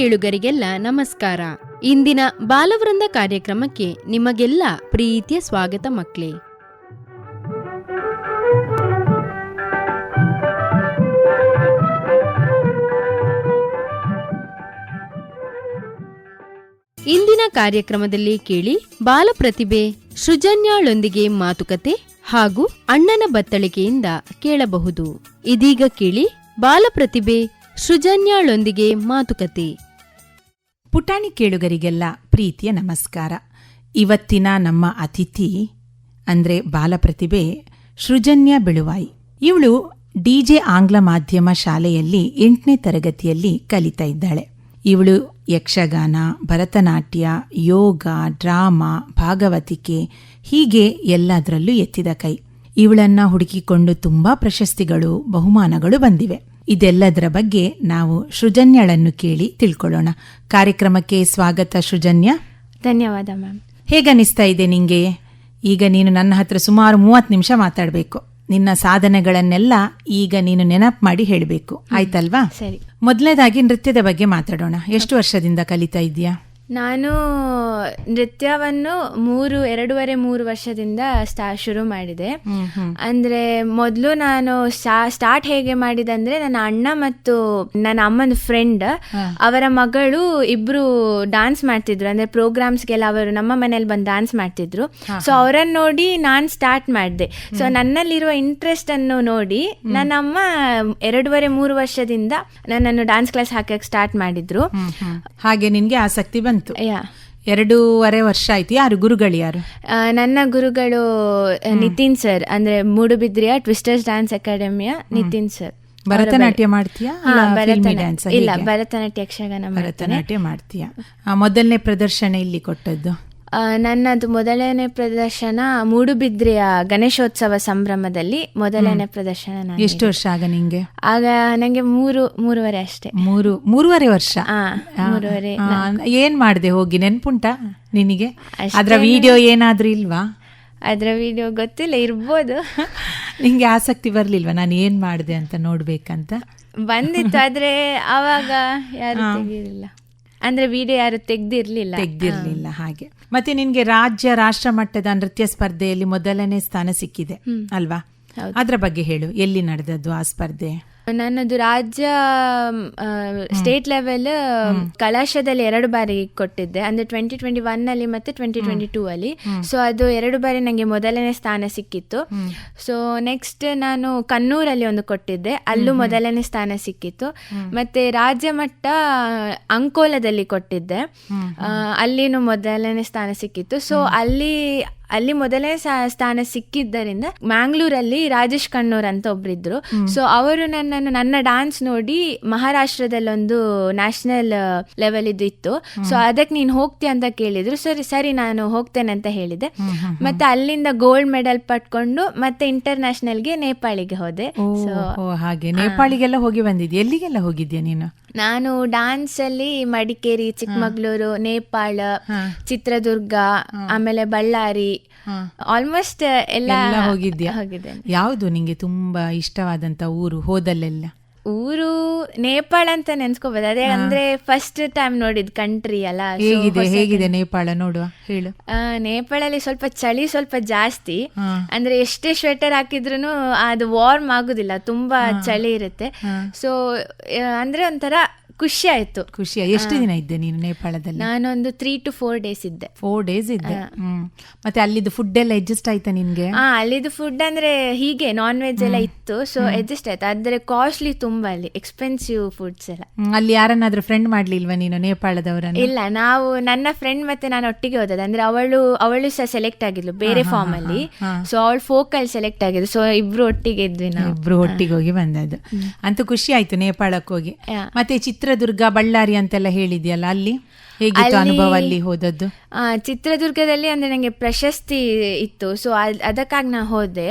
ಕೇಳುಗರಿಗೆಲ್ಲ ನಮಸ್ಕಾರ. ಇಂದಿನ ಬಾಲವೃಂದ ಕಾರ್ಯಕ್ರಮಕ್ಕೆ ನಿಮಗೆಲ್ಲ ಪ್ರೀತಿಯ ಸ್ವಾಗತ ಮಕ್ಕಳೇ. ಇಂದಿನ ಕಾರ್ಯಕ್ರಮದಲ್ಲಿ ಕೇಳಿ ಬಾಲಪ್ರತಿಭೆ ಸೃಜನ್ಯಾಳೊಂದಿಗೆ ಮಾತುಕತೆ ಹಾಗೂ ಅಣ್ಣನ ಬತ್ತಳಿಕೆಯಿಂದ ಕೇಳಬಹುದು. ಇದೀಗ ಕೇಳಿ ಬಾಲಪ್ರತಿಭೆ ಸೃಜನ್ಯಾಳೊಂದಿಗೆ ಮಾತುಕತೆ. ಪುಟಾಣಿ ಕೇಳುಗರಿಗೆಲ್ಲ ಪ್ರೀತಿಯ ನಮಸ್ಕಾರ. ಇವತ್ತಿನ ನಮ್ಮ ಅತಿಥಿ ಅಂದರೆ ಬಾಲಪ್ರತಿಭೆ ಸೃಜನ್ಯ ಬೆಳುವಾಯಿ. ಇವಳು ಡಿಜೆ ಆಂಗ್ಲ ಮಾಧ್ಯಮ ಶಾಲೆಯಲ್ಲಿ ಎಂಟನೇ ತರಗತಿಯಲ್ಲಿ ಕಲಿತಾ ಇದ್ದಾಳೆ. ಇವಳು ಯಕ್ಷಗಾನ, ಭರತನಾಟ್ಯ, ಯೋಗ, ಡ್ರಾಮಾ, ಭಾಗವತಿಕೆ ಹೀಗೆ ಎಲ್ಲದರಲ್ಲೂ ಎತ್ತಿದ ಕೈ. ಇವಳನ್ನ ಹುಡುಕಿಕೊಂಡು ತುಂಬಾ ಪ್ರಶಸ್ತಿಗಳು, ಬಹುಮಾನಗಳು ಬಂದಿವೆ. ಇದೆಲ್ಲದರ ಬಗ್ಗೆ ನಾವು ಸೃಜನ್ಯಳನ್ನು ಕೇಳಿ ತಿಳ್ಕೊಳ್ಳೋಣ. ಕಾರ್ಯಕ್ರಮಕ್ಕೆ ಸ್ವಾಗತ ಸೃಜನ್ಯ. ಧನ್ಯವಾದ ಮ್ಯಾಮ್. ಹೇಗನ್ನಿಸ್ತಾ ಇದೆ ನಿಂಗೆ? ಈಗ ನೀನು ನನ್ನ ಹತ್ರ ಸುಮಾರು ಮೂವತ್ತು ನಿಮಿಷ ಮಾತಾಡಬೇಕು. ನಿನ್ನ ಸಾಧನೆಗಳನ್ನೆಲ್ಲ ಈಗ ನೀನು ನೆನಪು ಮಾಡಿ ಹೇಳಬೇಕು. ಆಯ್ತಲ್ವಾ? ಸರಿ. ಮೊದಲನೇದಾಗಿ ನೃತ್ಯದ ಬಗ್ಗೆ ಮಾತಾಡೋಣ. ಎಷ್ಟು ವರ್ಷದಿಂದ ಕಲಿತಾ ಇದೀಯಾ ನಾನು ನೃತ್ಯವನ್ನು ಮೂರು ಎರಡೂವರೆ ಮೂರು ವರ್ಷದಿಂದ ಸ್ಟಾ ಶುರು ಮಾಡಿದೆ. ಅಂದ್ರೆ ಮೊದಲು ನಾನು ಸ್ಟಾರ್ಟ್ ಹೇಗೆ ಮಾಡಿದೆ ಅಂದ್ರೆ ನನ್ನ ಅಣ್ಣ ಮತ್ತು ನನ್ನ ಅಮ್ಮನ ಫ್ರೆಂಡ್ ಅವರ ಮಗಳು ಇಬ್ರು ಡಾನ್ಸ್ ಮಾಡ್ತಿದ್ರು. ಅಂದ್ರೆ ಪ್ರೋಗ್ರಾಮ್ಸ್ಗೆಲ್ಲ ಅವರು ನಮ್ಮ ಮನೇಲಿ ಬಂದು ಡಾನ್ಸ್ ಮಾಡ್ತಿದ್ರು. ಸೊ ಅವರನ್ನು ನೋಡಿ ನಾನು ಸ್ಟಾರ್ಟ್ ಮಾಡಿದೆ. ಸೊ ನನ್ನಲ್ಲಿರುವ ಇಂಟ್ರೆಸ್ಟ್ ಅನ್ನು ನೋಡಿ ನನ್ನ ಅಮ್ಮ ಎರಡೂವರೆ ಮೂರು ವರ್ಷದಿಂದ ನನ್ನನ್ನು ಡಾನ್ಸ್ ಕ್ಲಾಸ್ ಹಾಕಕ್ಕೆ ಸ್ಟಾರ್ಟ್ ಮಾಡಿದ್ರು. ಹಾಗೆ ನಿನ್ಗೆ ಆಸಕ್ತಿ ಬಂತು. ಯಾ. ಎರಡೂವರೆ ವರ್ಷ ಆಯ್ತು. ಯಾರು ಗುರುಗಳು ಯಾರು? ನನ್ನ ಗುರುಗಳು ನಿತಿನ್ ಸರ್. ಅಂದ್ರೆ ಮೂಡುಬಿದ್ರಿಯ ಟ್ವಿಸ್ಟರ್ಸ್ ಡ್ಯಾನ್ಸ್ ಅಕಾಡೆಮಿಯ ನಿತಿನ್ ಸರ್. ಭರತನಾಟ್ಯ ಮಾಡ್ತೀಯಾ? ಇಲ್ಲ ಭರತನಾಟ್ಯ ಯಕ್ಷಗಾನ ಭರತನಾಟ್ಯ ಮಾಡ್ತೀಯಾ? ಮೊದಲನೇ ಪ್ರದರ್ಶನ ಇಲ್ಲಿ ಕೊಟ್ಟದ್ದು? ನನ್ನದು ಮೊದಲನೇ ಪ್ರದರ್ಶನ ಮೂಡುಬಿದ್ರೆಯ ಗಣೇಶೋತ್ಸವ ಸಂಭ್ರಮದಲ್ಲಿ ಮೊದಲನೇ ಪ್ರದರ್ಶನ ನಾನು ಎಷ್ಟು ವರ್ಷ ಆಗ ನಿಂಗೆ? ಆಗ ನಂಗೆ ಮೂರು ಮೂರುವರೆ ಅಷ್ಟೇ. ಮೂರು ಮೂರುವರೆ ವರ್ಷ? ಮೂರುವರೆ ಏನ್ ಮಾಡಿದೆ ಹೋಗಿ? ನೆನ್ಪುಂಟಾ ನಿನಗೆ? ಅದರ ಅದ್ರ ವಿಡಿಯೋ ಏನಾದ್ರೂ ಇಲ್ವಾ? ಅದರ ವಿಡಿಯೋ ಗೊತ್ತಿಲ್ಲ ಇರ್ಬೋದು. ನಿಂಗೆ ಆಸಕ್ತಿ ಬರ್ಲಿಲ್ವಾ? ನಾನು ಏನ್ ಮಾಡಿದೆ ಅಂತ ನೋಡ್ಬೇಕಂತ? ಬಂದಿತ್ತು ಆದ್ರೆ ಅವಾಗ ಯಾರು ತೆಗೀರಿಲ್ಲ ಅಂದ್ರೆ ವಿಡಿಯೋ ಯಾರು ತೆಗ್ದಿರ್ಲಿಲ್ಲ. ತೆಗ್ದಿರ್ಲಿಲ್ಲ ಹಾಗೆ. ಮತ್ತೆ ನಿನ್ಗೆ ರಾಜ್ಯ ರಾಷ್ಟ್ರ ಮಟ್ಟದ ನೃತ್ಯ ಸ್ಪರ್ಧೆಯಲ್ಲಿ ಮೊದಲನೇ ಸ್ಥಾನ ಸಿಕ್ಕಿದೆ ಅಲ್ವಾ? ಅದ್ರ ಬಗ್ಗೆ ಹೇಳು. ಎಲ್ಲಿ ನಡೆದದ್ದು ಆ ಸ್ಪರ್ಧೆ? ನನ್ನದು ರಾಜ್ಯ ಸ್ಟೇಟ್ ಲೆವೆಲ್ ಕಲಾಶದಲ್ಲಿ ಎರಡು ಬಾರಿ ಕೊಟ್ಟಿದ್ದೆ. ಅಂದ್ರೆ ಟ್ವೆಂಟಿ ಟ್ವೆಂಟಿ ಒನ್ ಅಲ್ಲಿ ಮತ್ತೆ ಟ್ವೆಂಟಿ ಟ್ವೆಂಟಿ ಟೂ ಅಲ್ಲಿ ಸೊ ಅದು ಎರಡು ಬಾರಿ ನನಗೆ ಮೊದಲನೇ ಸ್ಥಾನ ಸಿಕ್ಕಿತ್ತು. ಸೊ ನೆಕ್ಸ್ಟ್ ನಾನು ಕನ್ನೂರಲ್ಲಿ ಒಂದು ಕೊಟ್ಟಿದ್ದೆ. ಅಲ್ಲೂ ಮೊದಲನೇ ಸ್ಥಾನ ಸಿಕ್ಕಿತ್ತು. ಮತ್ತೆ ರಾಜ್ಯ ಮಟ್ಟ ಅಂಕೋಲದಲ್ಲಿ ಕೊಟ್ಟಿದ್ದೆ. ಅಲ್ಲಿನೂ ಮೊದಲನೇ ಸ್ಥಾನ ಸಿಕ್ಕಿತ್ತು. ಸೊ ಅಲ್ಲಿ ಅಲ್ಲಿ ಮೊದಲನೇ ಸ- ಸ್ಥಾನ ಸಿಕ್ಕಿದ್ದರಿಂದ ಮ್ಯಾಂಗ್ಳೂರಲ್ಲಿ ರಾಜೇಶ್ ಕಣ್ಣೂರ್ ಅಂತ ಒಬ್ರಿದ್ರು. ಸೊ ಅವರು ನನ್ನನ್ನು ನನ್ನ ಡಾನ್ಸ್ ನೋಡಿ ಮಹಾರಾಷ್ಟ್ರದಲ್ಲಿ ಒಂದು ನ್ಯಾಷನಲ್ ಲೆವೆಲ್ ಇದು ಇತ್ತು. ಸೊ ಅದಕ್ಕೆ ನೀನು ಹೋಗ್ತೀಯ ಅಂತ ಕೇಳಿದ್ರು. ಸರಿ ಸರಿ ನಾನು ಹೋಗ್ತೇನೆ ಅಂತ ಹೇಳಿದೆ. ಮತ್ತೆ ಅಲ್ಲಿಂದ ಗೋಲ್ಡ್ ಮೆಡಲ್ ಪಟ್ಕೊಂಡು ಮತ್ತೆ ಇಂಟರ್ನ್ಯಾಷನಲ್ಗೆ ನೇಪಾಳಿಗೆ ಹೋದೆ. ಸೊ ಹಾಗೆ. ನೇಪಾಳಿಗೆಲ್ಲ ಹೋಗಿ ಬಂದಿದ್ಯಾ? ಎಲ್ಲಿಗೆಲ್ಲ ಹೋಗಿದ್ಯಾ ನೀನು? ನಾನು ಡಾನ್ಸ್ ಅಲ್ಲಿ ಮಡಿಕೇರಿ ಚಿಕ್ಕಮಗಳೂರು ನೇಪಾಳ ಚಿತ್ರದುರ್ಗ ಆಮೇಲೆ ಬಳ್ಳಾರಿ ಆಲ್ಮೋಸ್ಟ್ ಎಲ್ಲ ಹೋಗಿದ್ದೆ ಹೋಗಿದ್ಯಾ? ಹೋಗಿದ್ದೇನೆ. ಯಾವುದು ನಿಂಗೆ ತುಂಬಾ ಇಷ್ಟವಾದಂತ ಊರು ಹೋದಲ್ಲೆಲ್ಲ? ಊರು ನೇಪಾಳ ಅಂತ ನೆನ್ಸ್ಕೋಬಹುದು ಅದೇ ಅಂದ್ರೆ ಫಸ್ಟ್ ಟೈಮ್ ನೋಡಿದ್ ಕಂಟ್ರಿ ಅಲ್ಲ ಹೇಗಿದೆ ಹೇಗಿದೆ ನೇಪಾಳ ನೋಡುವ ಹೇಳು. ಆ, ನೇಪಾಳಲ್ಲಿ ಸ್ವಲ್ಪ ಚಳಿ ಸ್ವಲ್ಪ ಜಾಸ್ತಿ. ಅಂದ್ರೆ ಎಷ್ಟೇ ಸ್ವೆಟರ್ ಹಾಕಿದ್ರು ಅದು ವಾರ್ಮ್ ಆಗುದಿಲ್ಲ ತುಂಬಾ ಚಳಿ ಇರುತ್ತೆ. ಸೊ ಅಂದ್ರೆ ಒಂಥರ ಖುಷಿ ಆಯ್ತು. ಖುಷಿಯ ಎಷ್ಟು ದಿನ ಇದ್ದೆ ನೀನು ನೇಪಾಳದಲ್ಲಿ? ನಾನೊಂದು ತ್ರೀ ಟು ಫೋರ್ ಡೇಸ್ ಇದ್ದೆ. ಫೋರ್ ಡೇಸ್ ಇದ್ದೆ. ಹ್ಮ್. ಮತ್ತೆ ಅಲ್ಲಿದ್ದು ಫುಡ್ ಎಲ್ಲ ಅಡ್ಜಸ್ಟ್ ಆಯ್ತಾ ನಿನ್ಗೆ? ಹಾ ಅಲ್ಲಿದು ಫುಡ್ ಅಂದ್ರೆ ಹೀಗೆ ನಾನ್ ವೆಜ್ ಎಲ್ಲ ಇತ್ತು. ಸೊ ಅಡ್ಜಸ್ಟ್ ಆಯ್ತು. ಆದ್ರೆ ಕಾಸ್ಟ್ಲಿ ತುಂಬಾ ಅಲ್ಲಿ ಎಕ್ಸ್ಪೆನ್ಸಿವ್ ಫುಡ್ಸ್ ಎಲ್ಲ. ಹ್ಮ್, ಅಲ್ಲಿ ಯಾರನ್ನಾದ್ರೂ ಫ್ರೆಂಡ್ ಮಾಡ್ಲಿಲ್ವಾ ನೀನು ನೇಪಾಳದವರನ್ನು? ಇಲ್ಲ ನಾವು ನನ್ನ ಫ್ರೆಂಡ್ ಮತ್ತೆ ನಾನು ಒಟ್ಟಿಗೆ ಹೋದದ್ದು. ಅಂದ್ರೆ ಅವಳು ಅವಳು ಸಹ ಸೆಲೆಕ್ಟ್ ಆಗಿದ್ಲು ಬೇರೆ ಫಾರ್ಮ್ ಅಲ್ಲಿ. ಸೊ ಅವಳು ಫೋಕಲ್ ಸೆಲೆಕ್ಟ್ ಆಗಿದ್ಲು ಸೊ ಇಬ್ರು ಒಟ್ಟಿಗೆ ಇದ್ವಿ ನಾವು. ಇಬ್ರು ಒಟ್ಟಿಗೆ ಹೋಗಿ ಬಂದದ್ದು. ಅಂತೂ ಖುಷಿ ಆಯ್ತು ನೇಪಾಳಕ್ಕೆ ಹೋಗಿ. ಮತ್ತೆ ಮತ್ತೆ ಚಿತ್ರದುರ್ಗ ಬಳ್ಳಾರಿ ಅಂತೆಲ್ಲ ಹೇಳಿದ್ಯಲ್ಲ ಅಲ್ಲಿ ಹೇಗಿತ್ತು ಅನುಭವ ಅಲ್ಲಿ ಹೋದದ್ದು? ಚಿತ್ರದುರ್ಗದಲ್ಲಿ ಅಂದ್ರೆ ನಂಗೆ ಪ್ರಶಸ್ತಿ ಇತ್ತು. ಸೊ ಅದಕ್ಕಾಗಿ ನಾ ಹೋದೆ.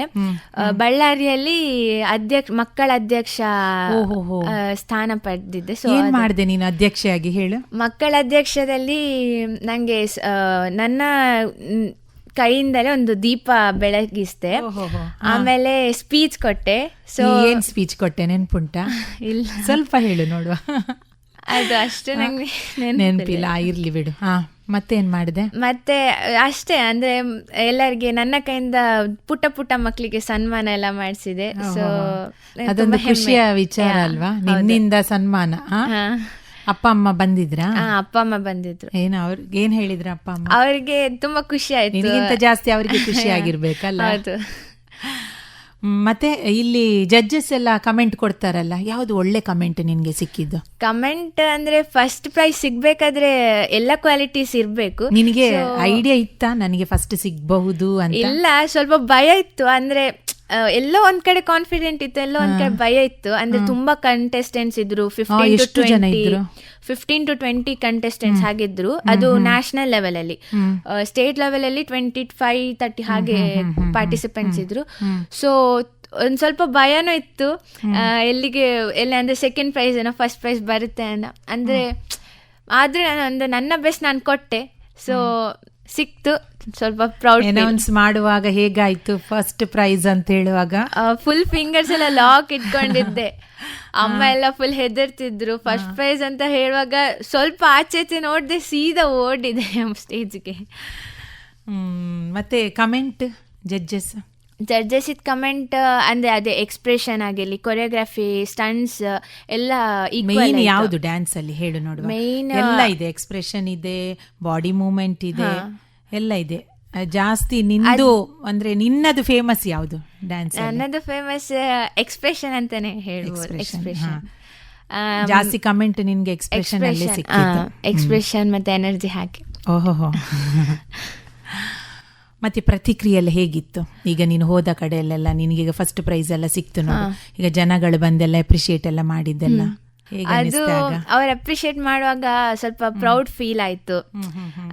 ಬಳ್ಳಾರಿಯಲ್ಲಿ ಅಧ್ಯಕ್ಷ ಮಕ್ಕಳ ಅಧ್ಯಕ್ಷ. ಸ್ಥಾನ ಪಡೆದಿದ್ದೆ. ಸೊ ಏನ್ ಮಾಡಿದೆ ನೀನು ಅಧ್ಯಕ್ಷೆಯಾಗಿ ಹೇಳು? ಮಕ್ಕಳ ಅಧ್ಯಕ್ಷದಲ್ಲಿ ನಂಗೆ ನನ್ನ ಕೈಯಿಂದಲೇ ಒಂದು ದೀಪ ಬೆಳಗಿಸ್ದೆ. ಆಮೇಲೆ ಸ್ಪೀಚ್ ಕೊಟ್ಟೆ. ಸೊ ಏನ್ ಸ್ಪೀಚ್ ಕೊಟ್ಟೆ ನೆನ್ಪುಂಟ? ಇಲ್ಲ. ಸ್ವಲ್ಪ ಹೇಳು ನೋಡುವ. ಅದು ಅಷ್ಟೇ ನಂಗೆ ನೆನಪಿಲ್ಲ. ಇರ್ಲಿ ಬಿಡು. ಹಾ ಮತ್ತೇನ್ ಮಾಡಿದೆ? ಮತ್ತೆ ಅಷ್ಟೇ ಅಂದ್ರೆ ಎಲ್ಲರಿಗೆ ನನ್ನ ಕೈಯಿಂದ ಪುಟ್ಟ ಪುಟ್ಟ ಮಕ್ಕಳಿಗೆ ಸನ್ಮಾನ ಎಲ್ಲ ಮಾಡಿಸಿದೆ. ಸೊ ಅದೊಂದು ಖುಷಿಯ ವಿಚಾರ ಅಲ್ವಾ? ನಿನ್ನಿಂದ ಸನ್ಮಾನ? ಅಪ್ಪ ಅಮ್ಮ ಬಂದಿದ್ರಾ? ಅಪ್ಪ ಅಮ್ಮ ಬಂದಿದ್ರು. ಏನು ಅವ್ರ ಏನ್ ಹೇಳಿದ್ರ ಅಪ್ಪ ಅಮ್ಮ? ಅವ್ರಿಗೆ ತುಂಬಾ ಖುಷಿ ಆಯ್ತು. ಜಾಸ್ತಿ ಅವ್ರಿಗೆ ಖುಷಿ ಆಗಿರ್ಬೇಕಲ್ಲ? ಮತ್ತೆ ಇಲ್ಲಿ ಜಡ್ಜಸ್ ಎಲ್ಲ ಕಮೆಂಟ್ ಕೊಡ್ತಾರಲ್ಲ ಯಾವ್ದು ಒಳ್ಳೆ ಕಮೆಂಟ್ ನಿನ್ಗೆ ಸಿಕ್ಕಿದ್ದು? ಕಮೆಂಟ್ ಅಂದ್ರೆ ಫಸ್ಟ್ ಪ್ರೈಸ್ ಸಿಗ್ಬೇಕಾದ್ರೆ ಎಲ್ಲ ಕ್ವಾಲಿಟೀಸ್ ಇರ್ಬೇಕು. ನಿನಗೆ ಐಡಿಯಾ ಇತ್ತಾ? ನನಗೆ ಫಸ್ಟ್ ಸಿಗ್ಬಹುದು ಅಂತ? ಇಲ್ಲ ಸ್ವಲ್ಪ ಭಯ ಇತ್ತು. ಅಂದ್ರೆ ಎಲ್ಲೋ ಒಂದ್ ಕಡೆ ಕಾನ್ಫಿಡೆಂಟ್ ಇತ್ತು ಎಲ್ಲೋ ಒಂದ್ ಕಡೆ ಭಯ ಇತ್ತು. ಅಂದ್ರೆ ತುಂಬಾ ಕಂಟೆಸ್ಟೆಂಟ್ಸ್ ಇದ್ರು. Fifteen? Fifteen to twenty contestants ಹಾಗಿದ್ರು. ಅದು ನ್ಯಾಷನಲ್ ಲೆವೆಲ್ ಅಲ್ಲಿ. ಸ್ಟೇಟ್ ಲೆವೆಲ್ ಅಲ್ಲಿ ಟ್ವೆಂಟಿ ಫೈವ್ ತರ್ಟಿ ಹಾಗೆ ಪಾರ್ಟಿಸಿಪೆಂಟ್ಸ್ ಇದ್ರು. ಸೊ ಒಂದ್ ಸ್ವಲ್ಪ ಭಯನೂ ಇತ್ತು. ಎಲ್ಲಿಗೆ ಎಲ್ಲ ಅಂದ್ರೆ ಸೆಕೆಂಡ್ ಪ್ರೈಸ್ ಏನೋ ಫಸ್ಟ್ ಪ್ರೈಸ್ ಬರುತ್ತೆ ಅಂತ ಅಂದ್ರೆ ಆದ್ರೆ ನಾನು ಅಂದ್ರೆ ನನ್ನ ಬೆಸ್ಟ್ ನಾನು ಕೊಟ್ಟೆ. ಸೊ ಸಿಕ್ತು. ಸ್ವಲ್ಪ ಪ್ರೌಡ್ ಅನೌನ್ಸ್ ಮಾಡುವಾಗ ಹೇಗಾಯ್ತು ಫಸ್ಟ್ ಪ್ರೈಸ್ ಅಂತ ಹೇಳುವಾಗ? ಫುಲ್ ಫಿಂಗರ್ಸ್ ಎಲ್ಲ ಲಾಕ್ ಇಟ್ಕೊಂಡಿದ್ದೆ. ಅಮ್ಮ ಎಲ್ಲ ಫುಲ್ ಹೆದರ್ತಿದ್ರು. ಫಸ್ಟ್ ಪ್ರೈಸ್ ಅಂತ ಹೇಳುವಾಗ ಸ್ವಲ್ಪ ಆಚೆತೆ ನೋಡಿದೆ ಸೀದಾ ಓಡಿದೆ ಸ್ಟೇಜ್ಗೆ ಮತ್ತೆ ಕಮೆಂಟ್ ಜಡ್ಜಸ್ ಜಡ್ಜಸ್ ಇದ್ ಕಮೆಂಟ್ ಅಂದ್ರೆ ಅದೇ ಎಕ್ಸ್ಪ್ರೆಷನ್ ಆಗಿರ್ಲಿ ಕೊರಿಯೋಗ್ರಫಿ ಸ್ಟನ್ಸ್ ಎಲ್ಲ ಮೇನ್ ಯಾವುದು ಡ್ಯಾನ್ಸ್ ಅಲ್ಲಿ ಹೇಳು ನೋಡುವ. ಮೈನ್ ಎಲ್ಲ ಇದೆ ಎಕ್ಸ್ಪ್ರೆಷನ್ ಇದೆ ಬಾಡಿ ಮೂವ್ಮೆಂಟ್ ಇದೆ ಎಲ್ಲ ಇದೆ. ಜಾಸ್ತಿ ನಿಂದು ಅಂದ್ರೆ ನಿನ್ನದು ಫೇಮಸ್ ಯಾವುದು ಡ್ಯಾನ್ಸ್ ನನ್ನದು ಫೇಮಸ್ ಎಕ್ಸ್ಪ್ರೆಷನ್ ಅಂತಾನೆ ಹೇಳ್ಬೋದು ಎಕ್ಸ್ಪ್ರೆಷನ್ ಜಾಸ್ತಿ ಕಮೆಂಟ್ ನಿನ್ಗೆ ಎಕ್ಸ್ಪ್ರೆಷನ್ ಎಕ್ಸ್ಪ್ರೆಷನ್ ಮತ್ತೆ ಎನರ್ಜಿ ಹಾಕಿ. ಓಹೋ ಮತ್ತೆ ಪ್ರತಿಕ್ರಿಯೆ ಎಲ್ಲ ಹೇಗಿತ್ತು? ಈಗ ನೀನು ಹೋದ ಕಡೆಯಲ್ಲೆಲ್ಲ ನಿನಗೀಗ ಫಸ್ಟ್ ಪ್ರೈಸ್ ಎಲ್ಲ ಸಿಕ್ತು ನೋಡು. ಈಗ ಜನಗಳು ಬಂದೆಲ್ಲ ಅಪ್ರಿಶಿಯೇಟ್ ಎಲ್ಲ ಮಾಡಿದ್ದೆಲ್ಲ. ಅದು ಅವ್ರು ಅಪ್ರಿಶಿಯೇಟ್ ಮಾಡುವಾಗ ಸ್ವಲ್ಪ ಪ್ರೌಡ್ ಫೀಲ್ ಆಯ್ತು.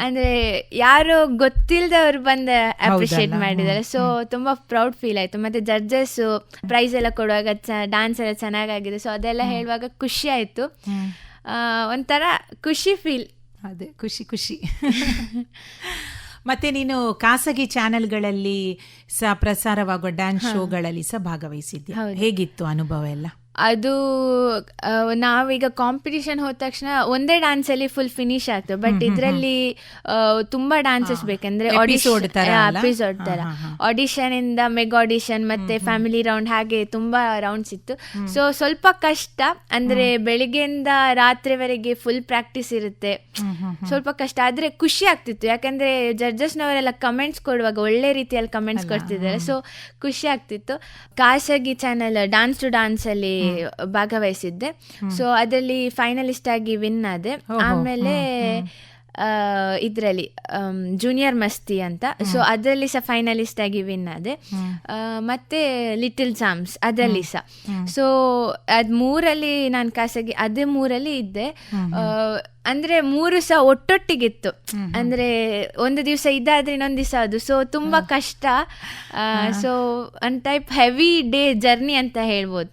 ಅಂದ್ರೆ ಯಾರು ಗೊತ್ತಿಲ್ಲದವ್ರು ಬಂದ ಅಪ್ರಿಶಿಯೇಟ್ ಮಾಡಿದ್ದಾರೆ. ಸೊ ತುಂಬಾ ಪ್ರೌಡ್ ಫೀಲ್ ಆಯ್ತು. ಮತ್ತೆ ಜಡ್ಜಸ್ ಪ್ರೈಸ್ ಎಲ್ಲ ಕೊಡುವಾಗ ಡಾನ್ಸ್ ಎಲ್ಲ ಚೆನ್ನಾಗಾಗಿದೆ. ಸೊ ಅದೆಲ್ಲ ಹೇಳುವಾಗ ಖುಷಿ ಆಯ್ತು. ಒಂಥರ ಖುಷಿ ಫೀಲ್ ಅದೇ ಖುಷಿ ಖುಷಿ. ಮತ್ತೆ ನೀನು ಖಾಸಗಿ ಚಾನೆಲ್ಗಳಲ್ಲಿ ಸಹ ಪ್ರಸಾರವಾಗುವ ಡ್ಯಾನ್ಸ್ ಶೋಗಳಲ್ಲಿ ಸಹ ಭಾಗವಹಿಸಿದ್ದೆ ಹೇಗಿತ್ತು ಅನುಭವ ಎಲ್ಲ? ಅದು ನಾವೀಗ ಕಾಂಪಿಟಿಷನ್ ಹೋದ ತಕ್ಷಣ ಒಂದೇ ಡ್ಯಾನ್ಸ್ ಅಲ್ಲಿ ಫುಲ್ ಫಿನಿಶ್ ಆಯ್ತು. ಬಟ್ ಇದರಲ್ಲಿ ತುಂಬಾ ಡಾನ್ಸಸ್ ಬೇಕಂದ್ರೆ Episode ತರ ಎಪಿಸೋಡ್ ಆಡಿಷನ್ ಇಂದ ಮೆಗ್ ಆಡಿಷನ್ ಮತ್ತೆ ಫ್ಯಾಮಿಲಿ ರೌಂಡ್ ಹಾಗೆ ತುಂಬಾ ರೌಂಡ್ಸ್ ಇತ್ತು. ಸೊ ಸ್ವಲ್ಪ ಕಷ್ಟ ಅಂದ್ರೆ ಬೆಳಿಗ್ಗೆಯಿಂದ ರಾತ್ರಿವರೆಗೆ ಫುಲ್ ಪ್ರಾಕ್ಟೀಸ್ ಇರುತ್ತೆ. ಸ್ವಲ್ಪ ಕಷ್ಟ ಆದ್ರೆ ಖುಷಿ ಆಗ್ತಿತ್ತು. ಯಾಕಂದ್ರೆ ಜಡ್ಜಸ್ನವರೆಲ್ಲ ಕಮೆಂಟ್ಸ್ ಕೊಡುವಾಗ ಒಳ್ಳೆ ರೀತಿಯಲ್ಲಿ ಕಮೆಂಟ್ಸ್ ಕೊಡ್ತಿದ್ದಾರೆ. ಸೊ ಖುಷಿ ಆಗ್ತಿತ್ತು. ಖಾಸಗಿ ಚಾನೆಲ್ ಡಾನ್ಸ್ ಟು ಡಾನ್ಸ್ ಅಲ್ಲಿ ಭಾಗವಹಿಸಿದ್ದೆ. ಸೊ ಅದರಲ್ಲಿ ಫೈನಲಿಸ್ಟ್ ಆಗಿ ವಿನ್ ಆದೆ. ಆಮೇಲೆ ಇದರಲ್ಲಿ ಜೂನಿಯರ್ ಮಸ್ತಿ ಅಂತ. ಸೊ ಅದರಲ್ಲಿ ಸಹ ಫೈನಲಿಸ್ಟ್ ಆಗಿ ವಿನ್ ಆದೆ. ಮತ್ತೆ ಲಿಟಲ್ ಜಾಮ್ಸ್ ಅದರಲ್ಲಿ ಸಹ. ಸೊ ಅದ್ ಮೂರಲ್ಲಿ ನಾನು ಖಾಸಗಿ ಅದೇ ಮೂರಲ್ಲಿ ಇದ್ದೆ. ಅಂದ್ರೆ ಮೂರು ಸಹ ಒಟ್ಟೊಟ್ಟಿಗಿತ್ತು. ಅಂದ್ರೆ ಒಂದು ದಿವಸ ಇದಾದ್ರೆ ಇನ್ನೊಂದು ದಿವಸ ಅದು. ಸೊ ತುಂಬಾ ಕಷ್ಟ. So one type heavy day journey ಅಂತ ಹೇಳ್ಬೋದು.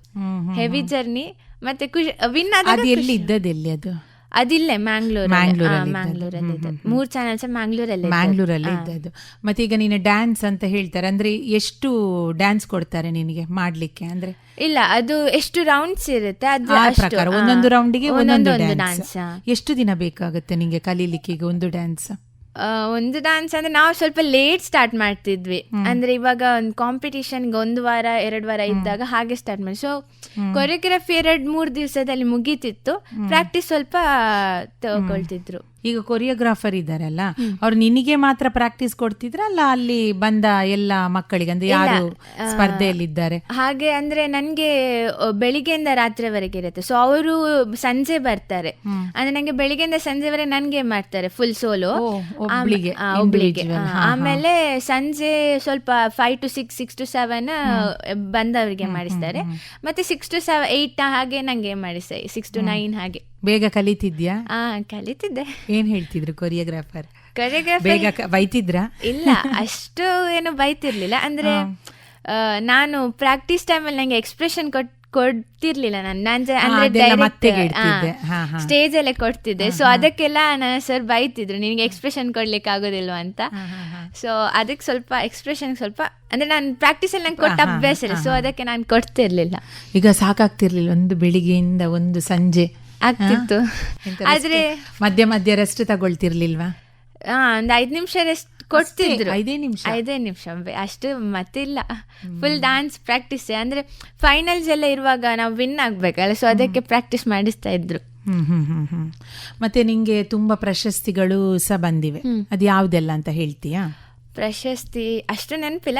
ಹೆವಿ ಜರ್ನಿ ಮತ್ತೆ ಖುಷಿ ವಿನ್ ಆದಾಗ ಎಲ್ಲಿ ಇದ್ದದೆಲ್ಲಿ ಅದು? ಅದಿಲ್ಲೇ ಮ್ಯಾಂಗ್ಳೂರ್ ಮ್ಯಾಂಗ್ಳೂರಲ್ಲಿ ಮೂರ್ ಚಾನಲ್ಸ್ ಮ್ಯಾಂಗ್ಳೂರಲ್ಲಿ ಮ್ಯಾಂಗ್ಳೂರಲ್ಲಿ ಇದ್ದದ್ದು ಮತ್ತೆ ಈಗ ನೀನು ಡ್ಯಾನ್ಸ್ ಅಂತ ಹೇಳ್ತಾರೆ ಅಂದ್ರೆ ಎಷ್ಟು ಡ್ಯಾನ್ಸ್ ಕೊಡ್ತಾರೆ ನಿನಗೆ ಮಾಡ್ಲಿಕ್ಕೆ ಅಂದ್ರೆ? ಇಲ್ಲ ಅದು ಎಷ್ಟು ರೌಂಡ್ಸ್ ಇರುತ್ತೆ ಅದು ಪ್ರಕಾರ ಒಂದೊಂದು ರೌಂಡಿಗೆ ಒಂದೊಂದು ಒಂದೊಂದು ಡ್ಯಾನ್ಸ್ ಎಷ್ಟು ದಿನ ಬೇಕಾಗುತ್ತೆ ನಿಂಗೆ ಕಲೀಲಿಕ್ಕೆ ಈಗ ಒಂದು ಡ್ಯಾನ್ಸ್ ಒಂದು ಡಾನ್ಸ್ ಅಂದ್ರೆ ನಾವು ಸ್ವಲ್ಪ ಲೇಟ್ ಸ್ಟಾರ್ಟ್ ಮಾಡ್ತಿದ್ವಿ. ಅಂದ್ರೆ ಇವಾಗ ಒಂದು ಕಾಂಪಿಟಿಷನ್ ಒಂದು ವಾರ ಎರಡು ವಾರ ಇದ್ದಾಗ ಹಾಗೆ ಸ್ಟಾರ್ಟ್ ಮಾಡಿ. ಸೊ ಕೊರಿಯೋಗ್ರಫಿ ಎರಡ್ ಮೂರ್ ದಿವಸದಲ್ಲಿ ಮುಗೀತಿತ್ತು. ಪ್ರಾಕ್ಟೀಸ್ ಸ್ವಲ್ಪ ತಗೊಳ್ತಿದ್ರು. ಈಗ ಕೊರಿಯೋಗ್ರಾಫರ್ ಇದ್ದಾರಲ್ಲ ಅವ್ರು ನಿನಗೆ ಮಾತ್ರ ಪ್ರಾಕ್ಟೀಸ್ ಕೊಡ್ತಿದ್ರ? ಅಲ್ಲ ಅಲ್ಲಿ ಬಂದ ಎಲ್ಲ ಮಕ್ಕಳಿಗೆ ಅಂದ್ರೆ ಯಾರು ಸ್ಪರ್ಧೆಯಲ್ಲಿದ್ದಾರೆ? ಹಾಗೆ ಅಂದ್ರೆ ನನ್ಗೆ ಬೆಳಿಗ್ಗೆಯಿಂದ ರಾತ್ರಿವರೆಗೆ ಇರುತ್ತೆ. ಸೊ ಅವರು ಸಂಜೆ ಬರ್ತಾರೆ. ಅಂದ್ರೆ ನಂಗೆ ಬೆಳಿಗ್ಗೆಯಿಂದ ಸಂಜೆವರೆಗೆ ನನ್ಗೆ ಮಾಡ್ತಾರೆ ಫುಲ್ ಸೋಲೋ ಒಬ್ಳಿಗೆ, ಆಮೇಲೆ ಸಂಜೆ ಸ್ವಲ್ಪ five to six six to seven ಬಂದವರಿಗೆ ಮಾಡಿಸ್ತಾರೆ. ಮತ್ತೆ ಸಿಕ್ಸ್ ಟು ಸೆವೆನ್ ಏಯ್ಟ್ ಹಾಗೆ ನಂಗೆ ಮಾಡಿಸ್ತಾರೆ. ಸಿಕ್ಸ್ ಟು ನೈನ್ ಹಾಗೆ. ಬೇಗ ಕಲಿತಿದ್ಯಾ? ಆ ಕಲಿತಿದ್ದೆ. ಏನ್ ಹೇಳ್ತಿದ್ರು ಕೊರಿಯೋಗ್ರಾಫರ್ ಕೊರಿಯೋಗ್ರಾಫಿ ಬೇಗ ಕ- ಬೈತಿದ್ರಾ? ಇಲ್ಲ ಅಷ್ಟು ಏನು ಬೈತಿರ್ಲಿಲ್ಲ. ಅಂದ್ರೆ ಆ, ನಾನು ಪ್ರಾಕ್ಟೀಸ್ ಟೈಮಲ್ಲಿ ನಂಗೆ ಎಕ್ಸ್ಪ್ರೆಷನ್ ಕೊಟ್ ಕೊಡ್ತಿರ್ಲಿಲ್ಲ ನಾನು. ನಾನು ಜ- ಅಂದ್ರೆ ಅದೆಲ್ಲ ಮತ್ತೆಗೆ ಇಡ್ತಿದ್ದೆ. ಹಾ, ಹಾ. ಸ್ಟೇಜ್ ಅಲ್ಲೇ ಕೊಡ್ತಿದ್ದೆ. ಸೊ ಅದಕ್ಕೆಲ್ಲ ನನ್ನ ಸರ್ ಬೈತಿದ್ರು ನಿನಗೆ ಎಕ್ಸ್ಪ್ರೆಷನ್ ಕೊಡ್ಲಿಕ್ಕೆ ಆಗೋದಿಲ್ವಾ? ಅಂತ. ಸೊ ಅದಕ್ಕೆ ಸ್ವಲ್ಪ ಎಕ್ಸ್ಪ್ರೆಷನ್ ಸ್ವಲ್ಪ ಅಂದ್ರೆ ನಾನು ಪ್ರಾಕ್ಟೀಸ್ ಅಲ್ಲಿ ನಂಗೆ ಕೊಟ್ಟ ಅಭ್ಯಾಸ ಇಲ್ಲ. ಸೊ ಅದಕ್ಕೆ ನಾನು ಕೊಡ್ತಿರ್ಲಿಲ್ಲ. ಈಗ ಸಾಕಾಗ್ತಿರ್ಲಿಲ್ಲ ಒಂದು ಬೆಳಿಗ್ಗೆಯಿಂದ ಒಂದು ಸಂಜೆ. ಆಗ್ತಿತ್ತು? ಆದ್ರೆ ಮಧ್ಯ ಮಧ್ಯ ರೆಸ್ಟ್ ತಗೊಳ್ತಿರ್ಲಿಲ್ವಾ? ಹಾ ಒಂದು ಐದು ನಿಮಿಷ ರೆಸ್ಟ್ ಕೊಡ್ತಿದ್ರು. ಐದೇ ನಿಮಿಷ? ಐದೇ ನಿಮಿಷ. ಅಷ್ಟು ಮತ್ತಿಲ್ಲ. ಫುಲ್ ಡಾನ್ಸ್ ಪ್ರಾಕ್ಟೀಸ್ ಅಂದ್ರೆ ಫೈನಲ್ಸ್ ಎಲ್ಲ ಇರುವಾಗ ನಾವು ವಿನ್ ಆಗ್ಬೇಕಲ್ಲ ಸೊ ಅದಕ್ಕೆ ಪ್ರಾಕ್ಟೀಸ್ ಮಾಡಿಸ್ತಾ ಇದ್ರು. ಹ್ಮ್ ಹ್ಮ್ ಹ್ಮ್ ಹ್ಮ್. ಮತ್ತೆ ನಿಂಗೆ ತುಂಬಾ ಪ್ರಶಸ್ತಿಗಳು ಸಹ ಬಂದಿವೆ. ಅದು ಯಾವ್ದೆಲ್ಲ ಅಂತ ಹೇಳ್ತೀಯಾ? ಪ್ರಶಸ್ತಿ ಅಷ್ಟು ನೆನಪಿಲ್ಲ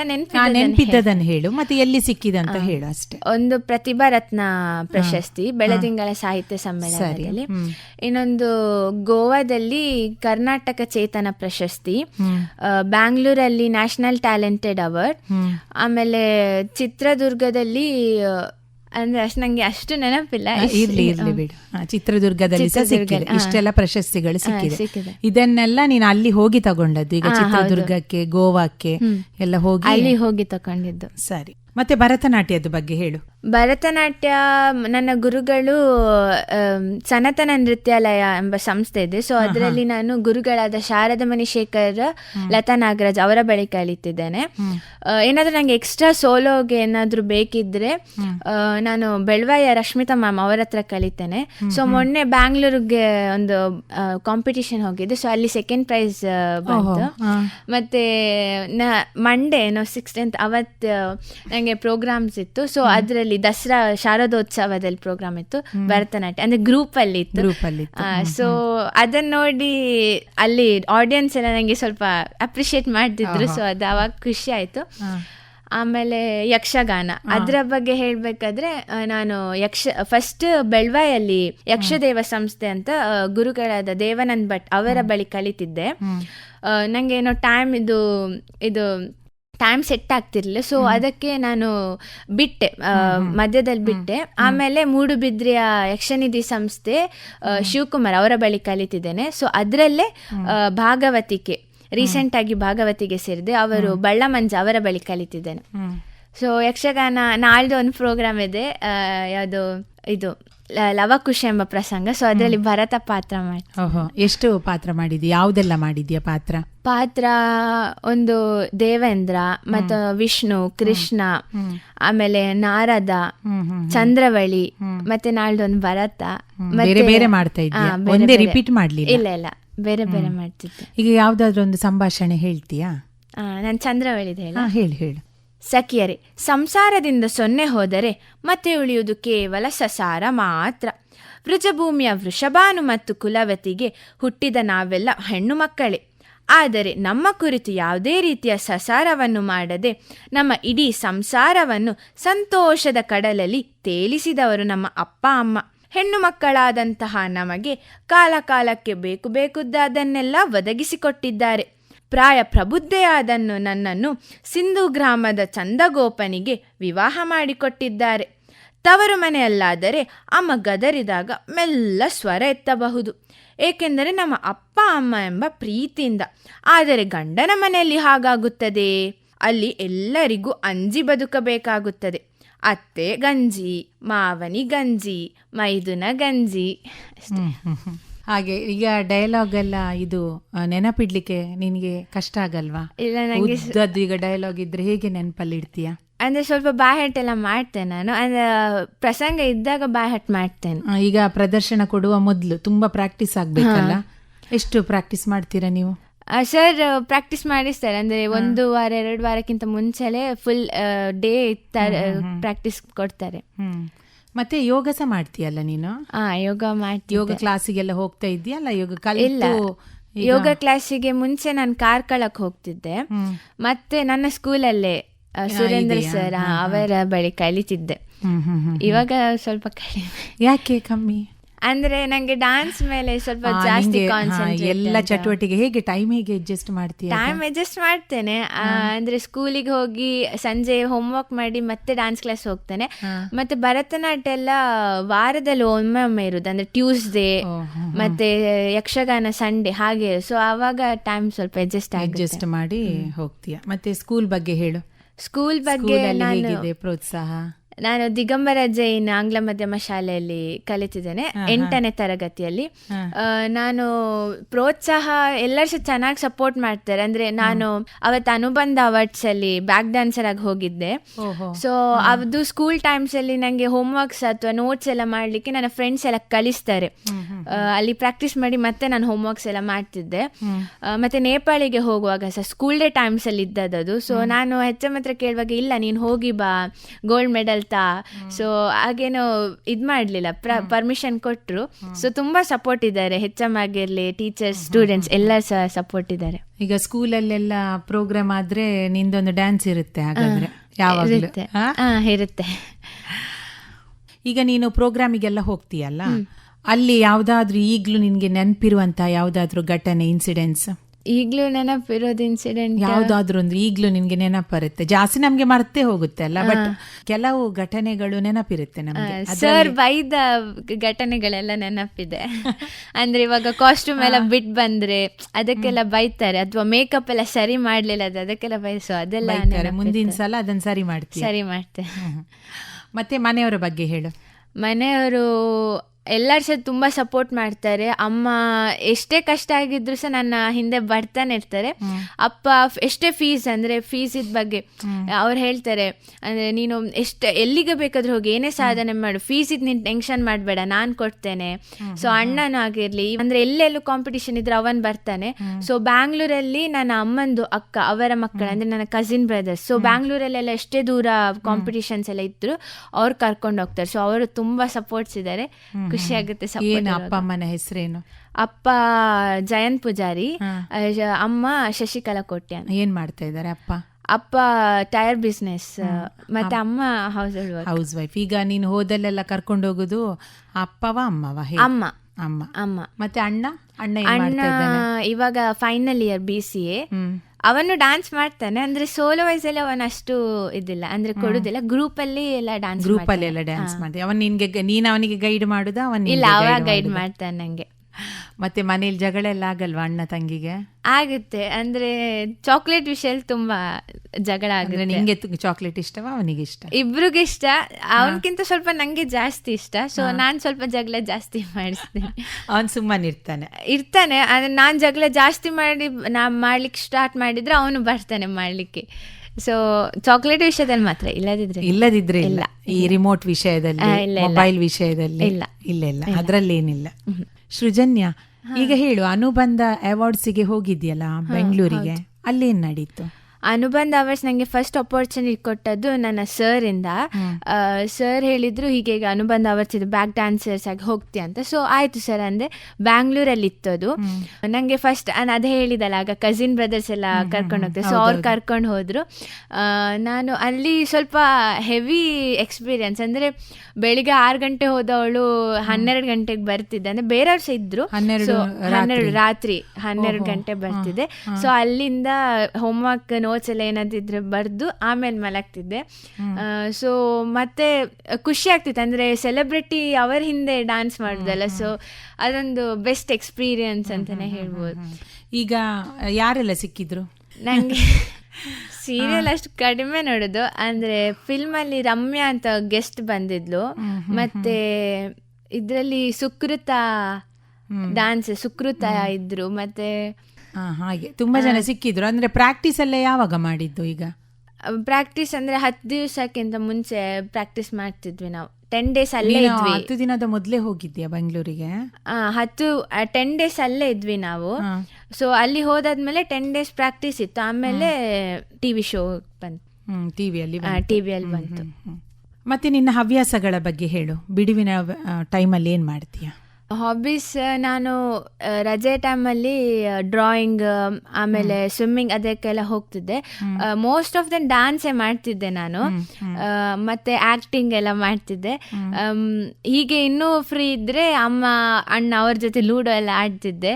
ನೆನ್ಪಿದ್ದದನ್ನ ಹೇಳು. ಮತ್ತೆ ಎಲ್ಲಿ ಸಿಕ್ಕಿದೆ ಅಂತ ಹೇಳು ಅಷ್ಟೇ. ಒಂದು ಪ್ರತಿಭಾ ರತ್ನ ಪ್ರಶಸ್ತಿ ಬೆಳದಿಂಗಳ ಸಾಹಿತ್ಯ ಸಮ್ಮೇಳನದಲ್ಲಿ. ಇನ್ನೊಂದು ಗೋವಾದಲ್ಲಿ ಕರ್ನಾಟಕ ಚೇತನ ಪ್ರಶಸ್ತಿ ಬ್ಯಾಂಗ್ಳೂರಲ್ಲಿ ನ್ಯಾಷನಲ್ ಟ್ಯಾಲೆಂಟೆಡ್ ಅವಾರ್ಡ್ ಆಮೇಲೆ ಚಿತ್ರದುರ್ಗದಲ್ಲಿ ಅಂದ್ರೆ ಅಷ್ಟು ನಂಗೆ ಅಷ್ಟು ನೆನಪಿಲ್ಲ ಇರ್ಲಿ ಇರ್ಲಿ ಬಿಡು. ಆ, ಚಿತ್ರದುರ್ಗದಲ್ಲಿ ಸಹ ಸಿಕ್ಕಿದೆ. ಇಷ್ಟೆಲ್ಲ ಪ್ರಶಸ್ತಿಗಳು ಸಿಕ್ಕಿದೆ. ಸಿಕ್ಕಿದೆ. ಇದನ್ನೆಲ್ಲ ನೀನು ಅಲ್ಲಿ ಹೋಗಿ ತಗೊಂಡದ್ದು ಈಗ ಚಿತ್ರದುರ್ಗಕ್ಕೆ ಗೋವಾಕ್ಕೆ ಎಲ್ಲ ಹೋಗಿ ಅಲ್ಲಿ ಹೋಗಿ ತಗೊಂಡಿದ್ದು. ಸರಿ. ಮತ್ತೆ ಭರತನಾಟ್ಯದ ಬಗ್ಗೆ ಹೇಳು. ಭರತನಾಟ್ಯ ನನ್ನ ಗುರುಗಳು ಸನಾತನ ನೃತ್ಯಾಲಯ ಎಂಬ ಸಂಸ್ಥೆ ಇದೆ. ಸೊ ಅದರಲ್ಲಿ ನಾನು ಗುರುಗಳಾದ ಶಾರದ ಮಣಿಶೇಖರ್ ಲತಾ ನಾಗರಾಜ್ ಅವರ ಬಳಿ ಕಲಿತಿದ್ದೇನೆ. ಏನಾದರೂ ನನಗೆ ನಂಗೆ ಎಕ್ಸ್ಟ್ರಾ ಸೋಲೋಗೆ ಏನಾದರೂ ಬೇಕಿದ್ರೆ ನಾನು ಬೆಳ್ವಾಯ ರಶ್ಮಿತಾ ಮ್ಯಾಮ್ ಅವರ ಹತ್ರ ಕಲಿತೇನೆ. ಸೊ ಮೊನ್ನೆ ಬ್ಯಾಂಗ್ಳೂರಿಗೆ ಒಂದು ಕಾಂಪಿಟಿಷನ್ ಹೋಗಿದ್ದೆ. ಸೊ ಅಲ್ಲಿ ಸೆಕೆಂಡ್ ಪ್ರೈಸ್ ಬಂತು. ಮತ್ತೆ ನ ಮಂಡೇ ಏನೋ ಸಿಕ್ಸ್ಟೆಂತ್ ಅವತ್ತು ನನಗೆ ಪ್ರೋಗ್ರಾಮ್ಸ್ ಇತ್ತು. ಸೊ ಅದರಲ್ಲಿ ದಸರಾ ಶಾರದೋತ್ಸವದಲ್ಲಿ ಪ್ರೋಗ್ರಾಮ್ ಇತ್ತು. ಭರತನಾಟ್ಯ ಅಂದ್ರೆ ಗ್ರೂಪ್ ಅಲ್ಲಿ ಇತ್ತು. ಸೊ ಅದನ್ನ ನೋಡಿ ಅಲ್ಲಿ ಆಡಿಯನ್ಸ್ ಎಲ್ಲ ನಂಗೆ ಸ್ವಲ್ಪ ಅಪ್ರಿಶಿಯೇಟ್ ಮಾಡ್ತಿದ್ರು. ಸೊ ಅದು ಅವಾಗ ಖುಷಿ ಆಯ್ತು. ಆಮೇಲೆ ಯಕ್ಷಗಾನ. ಅದರ ಬಗ್ಗೆ ಹೇಳ್ಬೇಕಾದ್ರೆ ನಾನು ಯಕ್ಷ ಫಸ್ಟ್ ಬೆಳ್ವಾಯಲ್ಲಿ ಯಕ್ಷದೇವ ಸಂಸ್ಥೆ ಅಂತ ಗುರುಗಳಾದ ದೇವಾನಂದ್ ಭಟ್ ಅವರ ಬಳಿ ಕಲಿತಿದ್ದೆ. ಏನೋ ಟೈಮ್ ಇದು ಇದು ಟೈಮ್ ಸೆಟ್ ಆಗ್ತಿರ್ಲಿಲ್ಲ. ಸೊ ಅದಕ್ಕೆ ನಾನು ಬಿಟ್ಟೆ ಮಧ್ಯದಲ್ಲಿ ಬಿಟ್ಟೆ. ಆಮೇಲೆ ಮೂಡುಬಿದ್ರಿಯ ಯಕ್ಷನಿಧಿ ಸಂಸ್ಥೆ ಶಿವಕುಮಾರ್ ಅವರ ಬಳಿ ಕಲಿತಿದ್ದೇನೆ. ಸೊ ಅದರಲ್ಲೇ ಭಾಗವತಿಕೆ ರೀಸೆಂಟ್ ಆಗಿ ಭಾಗವತಿಗೆ ಸೇರಿದೆ. ಅವರು ಬಳ್ಳಮಂಜ ಅವರ ಬಳಿ ಕಲಿತಿದ್ದೇನೆ. ಸೊ ಯಕ್ಷಗಾನ ನಾಳ್ದು ಒಂದು ಪ್ರೋಗ್ರಾಮ್ ಇದೆ ಯಾವುದು ಇದು ಲವಕುಶ ಎಂಬ ಪ್ರಸಂಗ. ಸೊ ಅದರಲ್ಲಿ ಭರತ ಪಾತ್ರ ಮಾಡಿ ಓಹೋ ಎಷ್ಟು ಪಾತ್ರ ಮಾಡಿದ್ಯಾ? ಯಾವುದೆಲ್ಲ ಮಾಡಿದ್ಯಾ ಪಾತ್ರ? ಪಾತ್ರ ಒಂದು ದೇವೇಂದ್ರ ಮತ್ತು ವಿಷ್ಣು ಕೃಷ್ಣ ಆಮೇಲೆ ನಾರದ ಚಂದ್ರವಳಿ ಮತ್ತೆ ನಾಳ್ದೊಂದು ಭರತ. ಬೇರೆ ಬೇರೆ ಮಾಡ್ತಾ? ಒಂದೇ ರಿಪೀಟ್ ಮಾಡ್ಲಿ ಇಲ್ಲ ಇಲ್ಲ. ಬೇರೆ ಬೇರೆ ಮಾಡ್ತಿದ್ದೆ. ಈಗ ಯಾವ್ದಾದ್ರು ಒಂದು ಸಂಭಾಷಣೆ ಹೇಳ್ತೀಯಾ? ನಾನು ಚಂದ್ರವಳಿದ ಹೇಳು ಹೇಳು. ಸಖಿಯರೇ, ಸಂಸಾರದಿಂದ ಸೊನ್ನೆ ಹೋದರೆ ಮತ್ತೆ ಉಳಿಯುವುದು ಕೇವಲ ಸಸಾರ ಮಾತ್ರ. ವೃಜಭೂಮಿಯ ವೃಷಭಾನು ಮತ್ತು ಕುಲವತಿಗೆ ಹುಟ್ಟಿದ ನಾವೆಲ್ಲ ಹೆಣ್ಣು ಮಕ್ಕಳೇ. ಆದರೆ ನಮ್ಮ ಕುರಿತು ಯಾವುದೇ ರೀತಿಯ ಸಸಾರವನ್ನು ಮಾಡದೆ ನಮ್ಮ ಇಡೀ ಸಂಸಾರವನ್ನು ಸಂತೋಷದ ಕಡಲಲ್ಲಿ ತೇಲಿಸಿದವರು ನಮ್ಮ ಅಪ್ಪ, ಅಮ್ಮ. ಹೆಣ್ಣು ಮಕ್ಕಳಾದಂತಹ ನಮಗೆ ಕಾಲ ಕಾಲಕ್ಕೆ ಬೇಕು ಬೇಕುದಾದನ್ನೆಲ್ಲ ಒದಗಿಸಿಕೊಟ್ಟಿದ್ದಾರೆ. ಪ್ರಾಯ ಪ್ರಬುದ್ಧೆಯಾದನ್ನು ನನ್ನನ್ನು ಸಿಂಧು ಗ್ರಾಮದ ಚಂದಗೋಪನಿಗೆ ವಿವಾಹ ಮಾಡಿಕೊಟ್ಟಿದ್ದಾರೆ. ತವರು ಮನೆಯಲ್ಲಾದರೆ ಅಮ್ಮ ಗದರಿದಾಗ ಮೆಲ್ಲ ಸ್ವರ ಎತ್ತಬಹುದು. ಏಕೆಂದರೆ ನಮ್ಮ ಅಪ್ಪ, ಅಮ್ಮ ಎಂಬ ಪ್ರೀತಿಯಿಂದ. ಆದರೆ ಗಂಡನ ಮನೆಯಲ್ಲಿ ಹಾಗಾಗುತ್ತದೆ? ಅಲ್ಲಿ ಎಲ್ಲರಿಗೂ ಅಂಜಿ ಬದುಕಬೇಕಾಗುತ್ತದೆ. ಅತ್ತೆ ಗಂಜಿ, ಮಾವನಿ ಗಂಜಿ, ಮೈದುನ ಗಂಜಿ. ಹಾಗೆ ಈಗ ಡೈಲಾಗ್ ಎಲ್ಲ ಇದು ನೆನಪಿಡ್ಲಿಕ್ಕೆ ನಿನ್ಗೆ ಕಷ್ಟ ಆಗಲ್ವಾ? ಇಲ್ಲ ನಂಗೆ ಸ- ಉದ್ದದ್ದು ಈಗ ಡೈಲಾಗ್ ಇದ್ರೆ ಹೇಗೆ ನೆನಪಲ್ಲಿ ಇಡ್ತೀಯಾ? ಅಂದ್ರೆ ಸ್ವಲ್ಪ ಬಾಯಟ್ ಎಲ್ಲ ಮಾಡ್ತೇನೆ ನಾನು. ಅಂದ್ರೆ ಪ್ರಸಂಗ ಇದ್ದಾಗ ಬಾಯಟ್ ಮಾಡ್ತೇನೆ. ಈಗ ಪ್ರದರ್ಶನ ಕೊಡುವ ಮೊದಲು ತುಂಬಾ ಪ್ರಾಕ್ಟೀಸ್ ಆಗ್ಬೇಕಲ್ಲ? ಎಷ್ಟು ಪ್ರಾಕ್ಟೀಸ್ ಮಾಡ್ತೀರಾ ನೀವು? ಸರ್ ಪ್ರಾಕ್ಟೀಸ್ ಮಾಡಿಸ್ತಾರೆ. ಅಂದ್ರೆ ಒಂದು ವಾರ ಎರಡು ವಾರಕ್ಕಿಂತ ಮುಂಚೆಲೆ ಫುಲ್ ಡೇ ಪ್ರಾಕ್ಟೀಸ್ ಕೊಡ್ತಾರೆ. ಮತ್ತೆ ಯೋಗ ಸಹ ಮಾಡ್ತೀಯಲ್ಲ ನೀನು? ಹಾ ಯೋಗ ಮಾಡ್ತೀನಿ ಯೋಗ ಕ್ಲಾಸಿಗೆಲ್ಲ ಹೋಗ್ತಾ ಇದೆಯಲ್ಲ ಯೋಗ ಇಲ್ಲ. ಕಲಿತು ಯೋಗ ಕ್ಲಾಸಿಗೆ ಮುಂಚೆ ನಾನು ಕಾರ್ಕಳಕ್ಕೆ ಹೋಗ್ತಿದ್ದೆ. ಮತ್ತೆ ನನ್ನ ಸ್ಕೂಲಲ್ಲೇ ಆ, ಸುರೇಂದ್ರ ಸರ್ ಅವರ ಬಳಿ ಕಲಿತಿದ್ದೆ. ಹ್ಮ್ ಹ್ಮ್ ಹ್ಮ್ ಇವಾಗ ಸ್ವಲ್ಪ ಕಡಿಮೆ ಯಾಕೆ ಕಮ್ಮಿ? ಅಂದ್ರೆ ನಂಗೆ ಡಾನ್ಸ್ ಮೇಲೆ ಸ್ವಲ್ಪ ಜಾಸ್ತಿ ಎಲ್ಲ ಚಟುವಟಿಕೆ ಹೇಗೆ ಟೈಮ್ ಹೇಗೆ ಅಡ್ಜಸ್ಟ್ ಮಾಡ್ತೀವಿ ಟೈಮ್ ಅಡ್ಜಸ್ಟ್ ಮಾಡ್ತೇನೆ. ಅಂದ್ರೆ ಸ್ಕೂಲಿಗೆ ಹೋಗಿ ಸಂಜೆ ಹೋಮ್ವರ್ಕ್ ಮಾಡಿ ಮತ್ತೆ ಡಾನ್ಸ್ ಕ್ಲಾಸ್ ಹೋಗ್ತೇನೆ. ಮತ್ತೆ ಭರತನಾಟ್ಯ ಎಲ್ಲ ವಾರದಲ್ಲಿ ಒಮ್ಮೆ ಒಮ್ಮೆ ಇರುದು. ಅಂದ್ರೆ ಟ್ಯೂಸ್ಡೇ ಮತ್ತೆ ಯಕ್ಷಗಾನ ಸಂಡೇ ಹಾಗೆ ಸೊ ಆವಾಗ ಟೈಮ್ ಸ್ವಲ್ಪ ಅಡ್ಜಸ್ಟ್ ಅಡ್ಜಸ್ಟ್ ಮಾಡಿ ಹೋಗ್ತೀಯ. ಮತ್ತೆ ಸ್ಕೂಲ್ ಬಗ್ಗೆ ಹೇಳು. ಸ್ಕೂಲ್ ಬಗ್ಗೆ ಪ್ರೋತ್ಸಾಹ? ನಾನು ದಿಗಂಬರ ಜೈನ್ ಆಂಗ್ಲ ಮಾಧ್ಯಮ ಶಾಲೆಯಲ್ಲಿ ಕಲಿತಿದ್ದೇನೆ. ಎಂಟನೇ ತರಗತಿಯಲ್ಲಿ. ನಾನು ಪ್ರೋತ್ಸಾಹ ಎಲ್ಲರೂ ಸಹ ಚೆನ್ನಾಗಿ ಸಪೋರ್ಟ್ ಮಾಡ್ತಾರೆ. ಅಂದ್ರೆ ನಾನು ಅವತ್ತು ಅನುಬಂಧ ಅವಾರ್ಡ್ಸ್ ಅಲ್ಲಿ ಬ್ಯಾಕ್ ಡ್ಯಾನ್ಸರ್ ಆಗಿ ಹೋಗಿದ್ದೆ. ಸೊ ಅದು ಸ್ಕೂಲ್ ಟೈಮ್ಸ್ ಅಲ್ಲಿ ನಂಗೆ ಹೋಮ್ವರ್ಕ್ಸ್ ಅಥವಾ ನೋಟ್ಸ್ ಎಲ್ಲ ಮಾಡ್ಲಿಕ್ಕೆ ನನ್ನ ಫ್ರೆಂಡ್ಸ್ ಎಲ್ಲ ಕಲಿಸ್ತಾರೆ ಅಲ್ಲಿ ಪ್ರಾಕ್ಟೀಸ್ ಮಾಡಿ ಮತ್ತೆ ನಾನು ಹೋಮ್ವರ್ಕ್ಸ್ ಎಲ್ಲ ಮಾಡ್ತಿದ್ದೆ. ಮತ್ತೆ ನೇಪಾಳಿಗೆ ಹೋಗುವಾಗ ಸಹ ಸ್ಕೂಲ್ ಡೇ ಟೈಮ್ಸ್ ಅಲ್ಲಿ ಇದ್ದದ್ದು ಸೊ ನಾನು ಹೆಚ್ಚ ಮಾತ್ರ ಹತ್ರ ಕೇಳುವಾಗ ಇಲ್ಲ ನೀನು ಹೋಗಿ ಬಾ ಗೋಲ್ಡ್ ಮೆಡಲ್ ತಾ ಸೊ ಹಾಗೇನು ಇದ್ ಮಾಡ್ಲಿಲ್ಲ. ಪರ್ಮಿಷನ್ ಕೊಟ್ರು. ಸೊ ತುಂಬಾ ಸಪೋರ್ಟ್ ಇದ್ದಾರೆ. ಹೆಚ್ ಎಂ ಆಗಿರ್ಲಿ ಟೀಚರ್ಸ್ ಸ್ಟೂಡೆಂಟ್ಸ್ ಎಲ್ಲ ಸಹ ಸಪೋರ್ಟ್ ಇದ್ದಾರೆ. ಈಗ ಸ್ಕೂಲಲ್ಲೆಲ್ಲ ಪ್ರೋಗ್ರಾಮ್ ಆದ್ರೆ ನಿಂದೊಂದು ಡ್ಯಾನ್ಸ್ ಇರುತ್ತೆ ಹಾಗಾದ್ರೆ ಯಾವಾಗಲೂ. ಇರುತ್ತೆ. ಈಗ ನೀನು ಪ್ರೋಗ್ರಾಮಿಗೆಲ್ಲ ಹೋಗ್ತೀಯಲ್ಲ? ಅಲ್ಲಿ ಯಾವ್ದಾದ್ರೂ ಈಗ್ಲೂ ನಿನ್ಗೆ ನೆನಪಿರುವಂತ ಯಾವ್ದಾದ್ರು ಘಟನೆ ಇನ್ಸಿಡೆಂಟ್ಸ್ ಈಗ್ಲೂ ನೆನಪಿರೋದು ಇನ್ಸಿಡೆಂಟ್ ಯಾವ್ದಾದ್ರೂ ಒಂದು ಈಗ್ಲೂ ನಿನ್ಗೆ ನೆನಪರುತ್ತೆ. ಜಾಸ್ತಿ ನಮ್ಗೆ ಮರ್ತೇ ಹೋಗುತ್ತೆ ಅಲ್ಲ ಬಟ್ ಕೆಲವು ಘಟನೆಗಳು ನೆನಪಿರುತ್ತೆ ನಮ್ಗೆ. ಸರ್ ಬೈದ ಘಟನೆಗಳೆಲ್ಲ ನೆನಪಿದೆ. ಅಂದ್ರೆ ಇವಾಗ ಕಾಸ್ಟ್ಯೂಮ್ ಎಲ್ಲ ಬಿಟ್ ಬಂದ್ರೆ ಅದಕ್ಕೆಲ್ಲ ಬೈತಾರೆ. ಅಥವಾ ಮೇಕಪ್ ಎಲ್ಲ ಸರಿ ಮಾಡ್ಲಿಲ್ಲ ಅದು ಅದಕ್ಕೆಲ್ಲ ಬಯಸೋ ಅದೆಲ್ಲ. ಮುಂದಿನ ಸಲ ಅದನ್ನ ಸರಿ ಮಾಡ್ತೀವಿ ಸರಿ ಮಾಡ್ತೆ. ಮತ್ತೆ ಮನೆಯವರ ಬಗ್ಗೆ ಹೇಳು. ಮನೆಯವರು ಎಲ್ಲರೂ ಸಹ ತುಂಬ ಸಪೋರ್ಟ್ ಮಾಡ್ತಾರೆ. ಅಮ್ಮ ಎಷ್ಟೇ ಕಷ್ಟ ಆಗಿದ್ರು ಸಹ ನನ್ನ ಹಿಂದೆ ಬರ್ತಾನೆ ಇರ್ತಾರೆ. ಅಪ್ಪ ಎಷ್ಟೇ ಫೀಸ್ ಅಂದ್ರೆ ಫೀಸ್ ಇದ್ ಬಗ್ಗೆ ಅವ್ರು ಹೇಳ್ತಾರೆ ಅಂದ್ರೆ ನೀನು ಎಷ್ಟು ಎಲ್ಲಿಗೆ ಬೇಕಾದ್ರೂ ಹೋಗಿ ಏನೇ ಸಾಧನೆ ಮಾಡು ಫೀಸ್ ಇದ್ ನೀನು ಟೆನ್ಷನ್ ಮಾಡಬೇಡ ನಾನು ಕೊಡ್ತೇನೆ. ಸೊ ಅಣ್ಣನೂ ಆಗಿರ್ಲಿ ಅಂದ್ರೆ ಎಲ್ಲೆಲ್ಲೂ ಕಾಂಪಿಟಿಷನ್ ಇದ್ರೆ ಅವನ್ ಬರ್ತಾನೆ. ಸೊ ಬ್ಯಾಂಗ್ಳೂರಲ್ಲಿ ನನ್ನ ಅಮ್ಮಂದು ಅಕ್ಕ ಅವರ ಮಕ್ಕಳು ಅಂದ್ರೆ ನನ್ನ ಕಸಿನ್ ಬ್ರದರ್ಸ್ ಸೊ ಬ್ಯಾಂಗ್ಳೂರಲ್ಲೆಲ್ಲ ಎಷ್ಟೇ ದೂರ ಕಾಂಪಿಟಿಷನ್ಸ್ ಎಲ್ಲ ಇದ್ರು ಅವ್ರು ಕರ್ಕೊಂಡು ಹೋಗ್ತಾರೆ. ಸೊ ಅವರು ತುಂಬಾ ಸಪೋರ್ಟ್ಸ್ ಇದ್ದಾರೆ. ಖುಷಿ ಆಗುತ್ತೆ ಏನು ಅಪ್ಪ ಅಮ್ಮನ ಹೆಸರೇನು? ಅಪ್ಪ ಜಯಂತ್ ಪೂಜಾರಿ ಅಮ್ಮ ಶಶಿಕಲಾ ಕೋಟ್ಯ ಏನ್ ಮಾಡ್ತಾ ಇದ್ದಾರೆ ಅಪ್ಪ? ಅಪ್ಪ ಟೈರ್ ಬಿಸ್ನೆಸ್ ಮತ್ತೆ ಅಮ್ಮ ಹೌಸ್ ಹೌಸ್ ವೈಫ್ ಈಗ ನೀನು ಹೋದಲ್ಲೆಲ್ಲ ಕರ್ಕೊಂಡು ಹೋಗುದು ಅಪ್ಪವ ಅಮ್ಮವ. ಅಮ್ಮ. ಅಮ್ಮ. ಅಮ್ಮ. ಮತ್ತೆ ಅಣ್ಣ? ಅಣ್ಣ ಅಣ್ಣ ಇವಾಗ final year B C A ಅವನು ಡಾನ್ಸ್ ಮಾಡ್ತಾನೆ ಅಂದ್ರೆ ಸೋಲೋ ವೈಸ್ ಅಲ್ಲಿ ಅವನು ಅಷ್ಟು ಇದಿಲ್ಲ ಅಂದ್ರೆ ಕೊಡುದಿಲ್ಲ. ಗ್ರೂಪ್ ಅಲ್ಲಿ ಎಲ್ಲ ಡಾನ್ಸ್ ಗ್ರೂಪ್ ಅಲ್ಲಿ ಎಲ್ಲ ಡ್ಯಾನ್ಸ್ ಮಾಡ್ತೀವಿ. ಅವನ್ ನಿನ್ಗೆ ನೀನ್ ಅವನಿಗೆ ಗೈಡ್ ಮಾಡುದ ಅವನ್ ಇಲ್ಲ ಅವ ಗೈಡ್ ಮಾಡ್ತಾನೆ ನಂಗೆ. ಮತ್ತೆ ಮನೇಲಿ ಜಗಳ ಎಲ್ಲ ಆಗಲ್ವಾ ಅಣ್ಣ ತಂಗಿಗೆ? ಆಗುತ್ತೆ. ಅಂದ್ರೆ ಚಾಕ್ಲೇಟ್ ವಿಷಯದಲ್ಲಿ ತುಂಬಾ ಜಗಳ ಅಂದ್ರೆ ಆಗುತ್ತೆ. ನಿಂಗೆ ಚಾಕ್ಲೇಟ್ ಇಷ್ಟವಾ ಅವನಿಗೆ ಇಷ್ಟ? ಇಬ್ರಿಗೆ ಇಷ್ಟ. ಅವನಕ್ಕಿಂತ ಸ್ವಲ್ಪ ನಂಗೆ ಜಾಸ್ತಿ ಇಷ್ಟ. ಸೊ ನಾನ್ ಸ್ವಲ್ಪ ಜಗಳ ಜಾಸ್ತಿ ಮಾಡಿಸ್ತೇನೆ. ಅವನ್ ಸುಮ್ಮನೆ ಇರ್ತಾನೆ. ಇರ್ತಾನೆ. ಆದ್ರೆ ನಾನ್ ಜಗಳ ಜಾಸ್ತಿ ಮಾಡಿ ನಾ ಮಾಡ್ಲಿಕ್ಕೆ ಸ್ಟಾರ್ಟ್ ಮಾಡಿದ್ರೆ ಅವನು ಬರ್ತಾನೆ ಮಾಡ್ಲಿಕ್ಕೆ. ಸೊ ಚಾಕ್ಲೇಟ್ ವಿಷಯದಲ್ಲಿ ಮಾತ್ರ ಇಲ್ಲದಿದ್ರೆ ಇಲ್ಲದಿದ್ರೆ ಇಲ್ಲ. ಈ ರಿಮೋಟ್ ವಿಷಯದಲ್ಲಿ. ಮೊಬೈಲ್ ವಿಷಯದಲ್ಲಿ ಇಲ್ಲ. ಇಲ್ಲ ಇಲ್ಲ. ಅದ್ರಲ್ಲೇನಿಲ್ಲ. ಸೃಜನ್ಯ ಈಗ ಹೇಳು ಅನುಬಂಧ ಅವಾರ್ಡ್ಸ್ಗೆ ಹೋಗಿದ್ಯಲ್ಲ ಬೆಂಗಳೂರಿಗೆ? ಅಲ್ಲೇನ್ ನಡೀತು? ಅನುಬಂಧ ಅವರ್ಸ್ ನಂಗೆ ಫಸ್ಟ್ ಅಪರ್ಚುನಿಟಿ ಕೊಟ್ಟದ್ದು ನನ್ನ ಸರ್ ಇಂದ. ಸರ್ ಹೇಳಿದ್ರು ಹೀಗೆ ಈಗ ಅನುಬಂಧ ಅವರ್ಸ್ ಇದು ಬ್ಯಾಕ್ ಡ್ಯಾನ್ಸರ್ಸ್ ಆಗಿ ಹೋಗ್ತೀಯ ಅಂತ. ಸೊ ಆಯ್ತು ಸರ್ ಅಂದ್ರೆ ಬ್ಯಾಂಗ್ಳೂರಲ್ಲಿ ಇತ್ತದು. ನನಗೆ ಫಸ್ಟ್ ಅದೇ ಹೇಳಿದಲ್ಲ ಆಗ ಕಸಿನ್ ಬ್ರದರ್ಸ್ ಎಲ್ಲ ಕರ್ಕೊಂಡು ಹೋಗ್ತಾರೆ. ಸೊ ಅವ್ರು ಕರ್ಕೊಂಡು ಹೋದ್ರು. ನಾನು ಅಲ್ಲಿ ಸ್ವಲ್ಪ ಹೆವಿ ಎಕ್ಸ್ಪೀರಿಯನ್ಸ್ ಅಂದ್ರೆ ಬೆಳಿಗ್ಗೆ ಆರು ಗಂಟೆ ಹೋದವಳು ಹನ್ನೆರಡು ಗಂಟೆಗೆ ಬರ್ತಿದ್ದೆ ಅಂದ್ರೆ ಬೇರೆಯವ್ರು ಸಹ ಇದ್ರು. ಹನ್ನೆರಡು So, ರಾತ್ರಿ? ಹನ್ನೆರಡು ರಾತ್ರಿ. ಹನ್ನೆರಡು ಗಂಟೆ ಬರ್ತಿದ್ದೆ. ಸೊ ಅಲ್ಲಿಂದ ಹೋಮ್ವರ್ಕ್ ನೋಟ್ಸ್ ಎಲ್ಲ ಏನಾದಿದ್ರೆ ಬರ್ದು ಆಮೇಲೆ ಮಲಗ್ತಿದ್ದೆ. ಸೊ ಮತ್ತೆ ಖುಷಿ ಆಗ್ತಿತ್ತು. ಅಂದ್ರೆ ಸೆಲೆಬ್ರಿಟಿ ಅವರ ಹಿಂದೆ ಡಾನ್ಸ್ ಮಾಡುದಲ್ಲ ಸೊ ಅದೊಂದು ಬೆಸ್ಟ್ ಎಕ್ಸ್ಪೀರಿಯನ್ಸ್ ಅಂತಾನೆ ಹೇಳ್ಬೋದು. ಈಗ ಯಾರೆಲ್ಲ ಸಿಕ್ಕಿದ್ರು? ನಂಗೆ ಸೀರಿಯಲ್ ಅಷ್ಟು ಕಡಿಮೆ ನೋಡೋದು. ಅಂದ್ರೆ ಫಿಲ್ಮ್ ಅಲ್ಲಿ ರಮ್ಯಾ ಅಂತ ಗೆಸ್ಟ್ ಬಂದಿದ್ಲು. ಮತ್ತೆ ಇದ್ರಲ್ಲಿ ಸುಕೃತ ಡಾನ್ಸ್ ಸುಕೃತ ಇದ್ರು. ಮತ್ತೆ ಹಾಗೆ. ತುಂಬಾ ಜನ ಸಿಕ್ಕಿದ್ರು. ಅಂದ್ರೆ ಪ್ರಾಕ್ಟೀಸ್ ಎಲ್ಲ ಯಾವಾಗ ಮಾಡಿದ್ದು ಈಗ? ಪ್ರಾಕ್ಟೀಸ್ ಅಂದ್ರೆ ಹತ್ತು ದಿವಸಕ್ಕಿಂತ ಮುಂಚೆ ಪ್ರಾಕ್ಟೀಸ್ ಮಾಡ್ತಿದ್ವಿ ನಾವು. ಟೆನ್ ಡೇಸ್ ಅಲ್ಲೇ ಇದ್ವಿ. ಹತ್ತು ದಿನದ ಮೊದಲೇ ಹೋಗಿದ್ಯಾ ಬೆಂಗಳೂರಿಗೆ ಆ, ಹತ್ತು ಟೆನ್ ಡೇಸ್ ಅಲ್ಲೇ ಇದ್ವಿ ನಾವು. ಸೊ ಅಲ್ಲಿ ಹೋದಾದ್ಮೇಲೆ ಟೆನ್ ಡೇಸ್ ಪ್ರಾಕ್ಟೀಸ್ ಇತ್ತು. ಆಮೇಲೆ ಟಿವಿ ಶೋ ಬಂತು. ಟಿವಿಯಲ್ಲಿ ಟಿವಿಯಲ್ಲಿ ಬಂತು. ಮತ್ತೆ ನಿನ್ನ ಹವ್ಯಾಸಗಳ ಬಗ್ಗೆ ಹೇಳು. ಬಿಡುವಿನ ಟೈಮಲ್ಲಿ ಏನ್ ಮಾಡ್ತೀಯ? ಹಾಬೀಸ್ ನಾನು ಆ, ರಜೆ ಟೈಮಲ್ಲಿ ಡ್ರಾಯಿಂಗ್ ಆಮೇಲೆ ಸ್ವಿಮ್ಮಿಂಗ್ ಅದಕ್ಕೆಲ್ಲ ಹೋಗ್ತಿದ್ದೆ. ಮೋಸ್ಟ್ ಆಫ್ ದನ್ ಡಾನ್ಸೇ ಮಾಡ್ತಿದ್ದೆ ನಾನು. ಆ, ಮತ್ತೆ ಆಕ್ಟಿಂಗ್ ಎಲ್ಲ ಮಾಡ್ತಿದ್ದೆ. ಹೀಗೆ ಇನ್ನೂ ಫ್ರೀ ಇದ್ರೆ ಅಮ್ಮ ಅಣ್ಣ ಅವ್ರ ಜೊತೆ ಲೂಡೋ ಎಲ್ಲ ಆಡ್ತಿದ್ದೆ.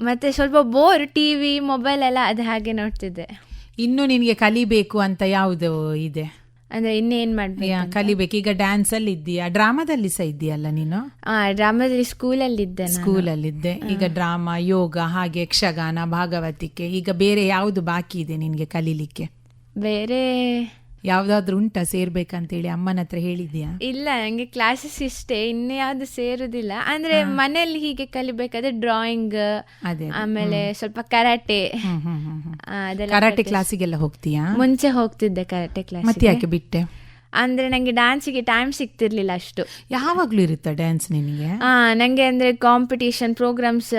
ಮತ್ತೆ ಸ್ವಲ್ಪ ಬೋರ್ ಟಿವಿ ಮೊಬೈಲ್ ಎಲ್ಲ ಅದು ಹಾಗೆ ನೋಡ್ತಿದ್ದೆ. ಇನ್ನು ನಿನಗೆ ಕಲಿಬೇಕು ಅಂತ ಯಾವುದು ಇದೆ? ಅಂದ್ರೆ ಇನ್ನೇನ್ ಮಾಡ್ಬೇಕು ಕಲಿಬೇಕು. ಈಗ ಡ್ಯಾನ್ಸ್ ಅಲ್ಲಿ ಇದ್ದೀಯಾ? ಡ್ರಾಮಾದಲ್ಲಿ ಸಹ ಇದೆಯಲ್ಲ ನೀನು? ಆ ಡ್ರಾಮಾದಲ್ಲಿ ಸ್ಕೂಲಲ್ಲಿ ಇದ್ದೆ ನಾನು. ಸ್ಕೂಲಲ್ಲಿದ್ದೆ. ಈಗ ಡ್ರಾಮಾ ಯೋಗ ಹಾಗೆ ಯಕ್ಷಗಾನ ಭಾಗವತಿಕೆ ಈಗ ಬೇರೆ ಯಾವುದು ಬಾಕಿ ಇದೆ ನಿನ್ಗೆ ಕಲೀಲಿಕ್ಕೆ? ಬೇರೆ ಯಾವ್ದಾದ್ರು ಉಂಟಾ ಸೇರ್ಬೇಕಂತೇಳಿ ಅಮ್ಮನ ಹತ್ರ ಹೇಳಿದ್ಯಾ? ಇಲ್ಲ ನಂಗೆ ಕ್ಲಾಸಸ್ ಇಷ್ಟೇ ಇನ್ಯಾವ್ದು ಸೇರುದಿಲ್ಲ. ಅಂದ್ರೆ ಮನೆಯಲ್ಲಿ ಹೀಗೆ ಕಲಿಬೇಕಾದ್ರೆ ಡ್ರಾಯಿಂಗ್ ಅದೇ ಆಮೇಲೆ ಸ್ವಲ್ಪ ಕರಾಟೆ ಕರಾಟೆ ಕ್ಲಾಸಿಗೆಲ್ಲ ಹೋಗ್ತೀಯಾ? ಮುಂಚೆ ಹೋಗ್ತಿದ್ದೆ ಕರಾಟೆ ಕ್ಲಾಸ್ ಮತ್ತೆ ಯಾಕೆ ಬಿಟ್ಟೆ? ಅಂದ್ರೆ ನಂಗೆ ಡಾನ್ಸಿಗೆ ಟೈಮ್ ಸಿಗ್ತಿರ್ಲಿಲ್ಲ ಅಷ್ಟು. ಯಾವಾಗ್ಲೂ ಇರುತ್ತಾ ಡ್ಯಾನ್ಸ್ ನಿನಗೆ? ಆ ನಂಗೆ ಅಂದ್ರೆ ಕಾಂಪಿಟೇಷನ್ ಪ್ರೋಗ್ರಾಮ್ಸ್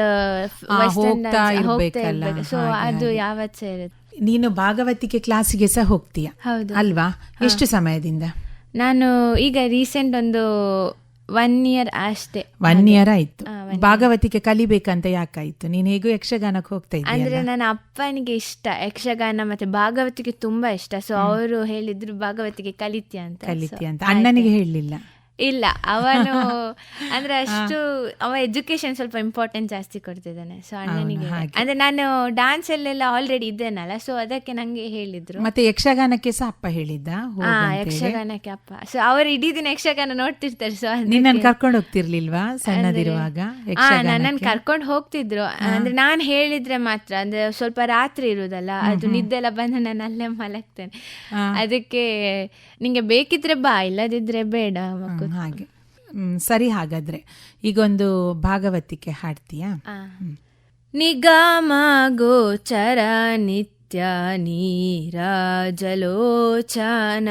ಹೋಗ್ತಾ ಇರ್ಬೇಕಲ್ಲ, ಸೊ ಅದು ಹಾಗೆ. ಯಾವತ್ ಸೇರುತ್ತೆ ನೀನು ಭಾಗವತಿಕೆ ಕ್ಲಾಸಿಗೆ ಸಹ ಹೋಗ್ತೀಯ? ಹೌದು. ಅಲ್ವಾ? ಎಷ್ಟು ಸಮಯದಿಂದ? ನಾನು ಈಗ ರೀಸೆಂಟ್ ಒಂದು ಒನ್ ಇಯರ್ ಅಷ್ಟೇ. ಒನ್ ಇಯರ್ ಆಯ್ತು. ಭಾಗವತಿಕೆ ಕಲಿಬೇಕಂತ ಯಾಕಾಯ್ತು? ನೀನು ಹೇಗೂ ಯಕ್ಷಗಾನಕ್ಕೆ ಹೋಗ್ತಾ ಅಂದ್ರೆ ಇದ್ದೀಯ ನನ್ನ ಅಪ್ಪನಿಗೆ ಇಷ್ಟ ಯಕ್ಷಗಾನ ಮತ್ತೆ ಭಾಗವತಿಕೆ ತುಂಬಾ ಇಷ್ಟ. ಸೊ ಅವರು ಹೇಳಿದ್ರು ಭಾಗವತಿಗೆ ಕಲಿತ್ಯ ಅಂತ. ಕಲಿತಿ ಅಂತ. ಅಣ್ಣನಿಗೆ ಹೇಳಲಿಲ್ಲ? ಇಲ್ಲ ಅವನು ಅಂದ್ರೆ ಅಷ್ಟು ಅವ ಎಜುಕೇಶನ್ ಸ್ವಲ್ಪ ಇಂಪಾರ್ಟೆಂಟ್ ಜಾಸ್ತಿ ಕೊಡ್ತಿದ್ದಾನೆ. ಸೊ ಅಣ್ಣನಿಗೆ ಅಂದ್ರೆ ನಾನು ಡಾನ್ಸ್ ಅಲ್ಲೆಲ್ಲ ಆಲ್ರೆಡಿ ಇದ್ದೇನಲ್ಲ ಸೊ ಅದಕ್ಕೆ ನಂಗೆ ಹೇಳಿದ್ರು. ಮತ್ತೆ ಯಕ್ಷಗಾನಕ್ಕೆ ಸಹ ಅಪ್ಪ ಹೇಳಿದ್ದ? ಯಕ್ಷಗಾನಕ್ಕೆ ಅಪ್ಪ. ಸೊ ಅವರು ಇಡೀ ದಿನ ಯಕ್ಷಗಾನ ನೋಡ್ತಿರ್ತಾರೆ ಸೊ ನಿನ್ನನ್ನು ಕರ್ಕೊಂಡು ಹೋಗ್ತಿರ್ಲಿಲ್ವಾ ಸಣ್ಣದಿರುವಾಗ ನನ್ನನ್ನು ಕರ್ಕೊಂಡು ಹೋಗ್ತಿದ್ರು. ಅಂದ್ರೆ ನಾನು ಹೇಳಿದ್ರೆ ಮಾತ್ರ ಅಂದ್ರೆ ಸ್ವಲ್ಪ ರಾತ್ರಿ ಇರುದಲ್ಲ ಅದು ನಿದ್ದೆಲ್ಲ ಬಂದ ನಾನು ಅಲ್ಲೇ ಮಲಗ್ತೇನೆ. ಅದಕ್ಕೆ ನಿಂಗೆ ಬೇಕಿದ್ರೆ ಬಾ ಇಲ್ಲದಿದ್ರೆ ಬೇಡ ಮಕ್ಕು ಹ್ಮ್, ಹಾಗೆ. ಸರಿ ಹಾಗಾದ್ರೆ. ಈಗೊಂದು ಭಾಗವತಿಕೆ ಹಾಡ್ತೀಯಾ. ನಿಗಮ ಗೋಚರ ನಿತ್ಯ ನೀರಾಜಲೋಚನ.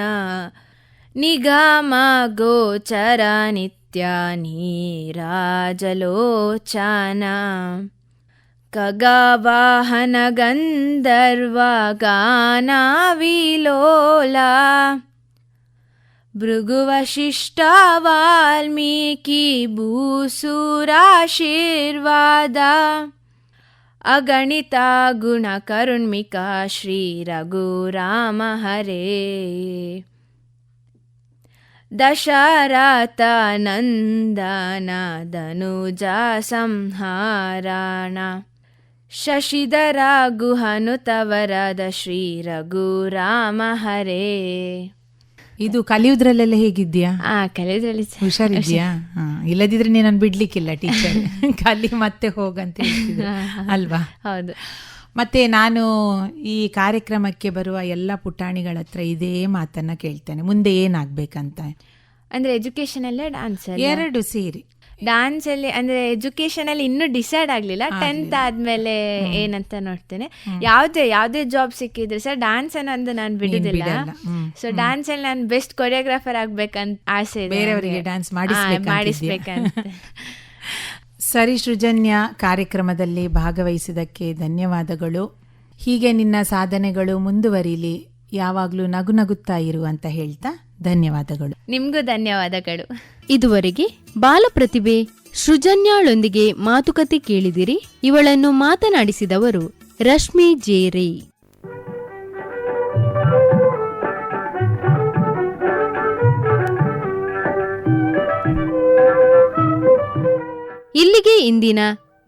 ನಿಗಮ ಗೋಚರ ನಿತ್ಯ ನೀರಾಜಲೋಚನ. ಖಗವಾಹನ भृगुवशिष्टा वाल्मीकि अगणिता गुणकरुण्मिका श्रीरघुराम हरे दशारातनन्दाना दनुजा संहाराणा शशिधरागुहनुत वरद श्रीरघुराम हरे ಇದು ಕಲಿಯುದ್ರಲ್ಲೆಲ್ಲ ಹೇಗಿದ್ಯಾ ಆ ಸ- ಹುಷಾರಿದ್ಯಾ ಹಾ, ಇಲ್ಲದಿದ್ರೆ ನೀನನ್ನು ಬಿಡ್ಲಿಕ್ಕಿಲ್ಲ ಟೀಚರ್ ಕಲಿ ಮತ್ತೆ ಹೋಗಂತ ಹೇಳ್ತಿದ್ರು ಅಲ್ವಾ? ಹೌದು. ಮತ್ತೆ ನಾನು ಈ ಕಾರ್ಯಕ್ರಮಕ್ಕೆ ಬರುವ ಎಲ್ಲ ಪುಟಾಣಿಗಳ ಹತ್ರ ಇದೇ ಮಾತನ್ನ ಕೇಳ್ತೇನೆ. ಮುಂದೆ ಏನಾಗ್ಬೇಕಂತ? ಅಂದ್ರೆ ಎಜುಕೇಶನ್ ಅಲ್ಲೇ ಡಾನ್ಸ್ ಎರಡು ಸೇರಿ. ಡಾನ್ಸ್ ಅಲ್ಲಿ ಅಂದ್ರೆ ಎಜುಕೇಶನ್ ಅಲ್ಲಿ ಇನ್ನೂ ಡಿಸೈಡ್ ಆಗ್ಲಿಲ್ಲ. ಟೆಂತ್ ಆದ್ಮೇಲೆ ಏನಂತ ನೋಡ್ತೇನೆ. ಯಾವ್ದೇ ಯಾವ್ದೇ ಜಾಬ್ ಸಿಕ್ಕಿದ್ರೆ ಸರ್ ಡಾನ್ಸ್ ಅನ್ನೋದು ನಾನು ಬಿಡುದಿಲ್ಲ. ಸೊ ಡಾನ್ಸ್ ಅಲ್ಲಿ ನಾನು ಬೆಸ್ಟ್ ಕೊರಿಯೋಗ್ರಾಫರ್ ಆಗ್ಬೇಕಂತ ಆಸೆ ಬೇರೆಯವರಿಗೆ ಡಾನ್ಸ್ ಮಾಡಿಸ್ಬೇಕಂತ. ಸರಿ ಸೃಜನ್ಯ ಕಾರ್ಯಕ್ರಮದಲ್ಲಿ ಭಾಗವಹಿಸಿದ್ದಕ್ಕೆ ಧನ್ಯವಾದಗಳು. ಹೀಗೆ ನಿನ್ನ ಸಾಧನೆಗಳು ಮುಂದುವರಿಲಿ. ಯಾವಾಗಲೂ ನಗು ನಗುತ್ತಾ ಇರು ಅಂತ ಹೇಳ್ತಾ ಧನ್ಯವಾದಗಳು. ನಿಮ್ಗೂ ಧನ್ಯವಾದಗಳು. ಇದುವರೆಗೆ ಬಾಲಪ್ರತಿಭೆ ಸೃಜನ್ಯಾಳೊಂದಿಗೆ ಮಾತುಕತೆ ಕೇಳಿದಿರಿ. ಇವಳನ್ನು ಮಾತನಾಡಿಸಿದವರು ರಶ್ಮಿ ಜೇರೆ ಇಲ್ಲಿಗೆ ಇಂದಿನ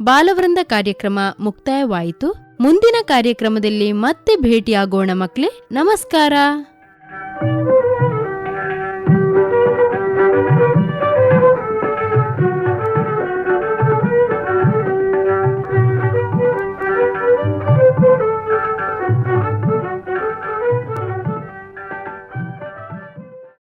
ಬಾಲವೃಂದ ಕಾರ್ಯಕ್ರಮ ಮುಕ್ತಾಯವಾಯಿತು. ಮುಂದಿನ ಕಾರ್ಯಕ್ರಮದಲ್ಲಿ ಮತ್ತೆ ಭೇಟಿಯಾಗೋಣ ಮಕ್ಕಳೇ ನಮಸ್ಕಾರ.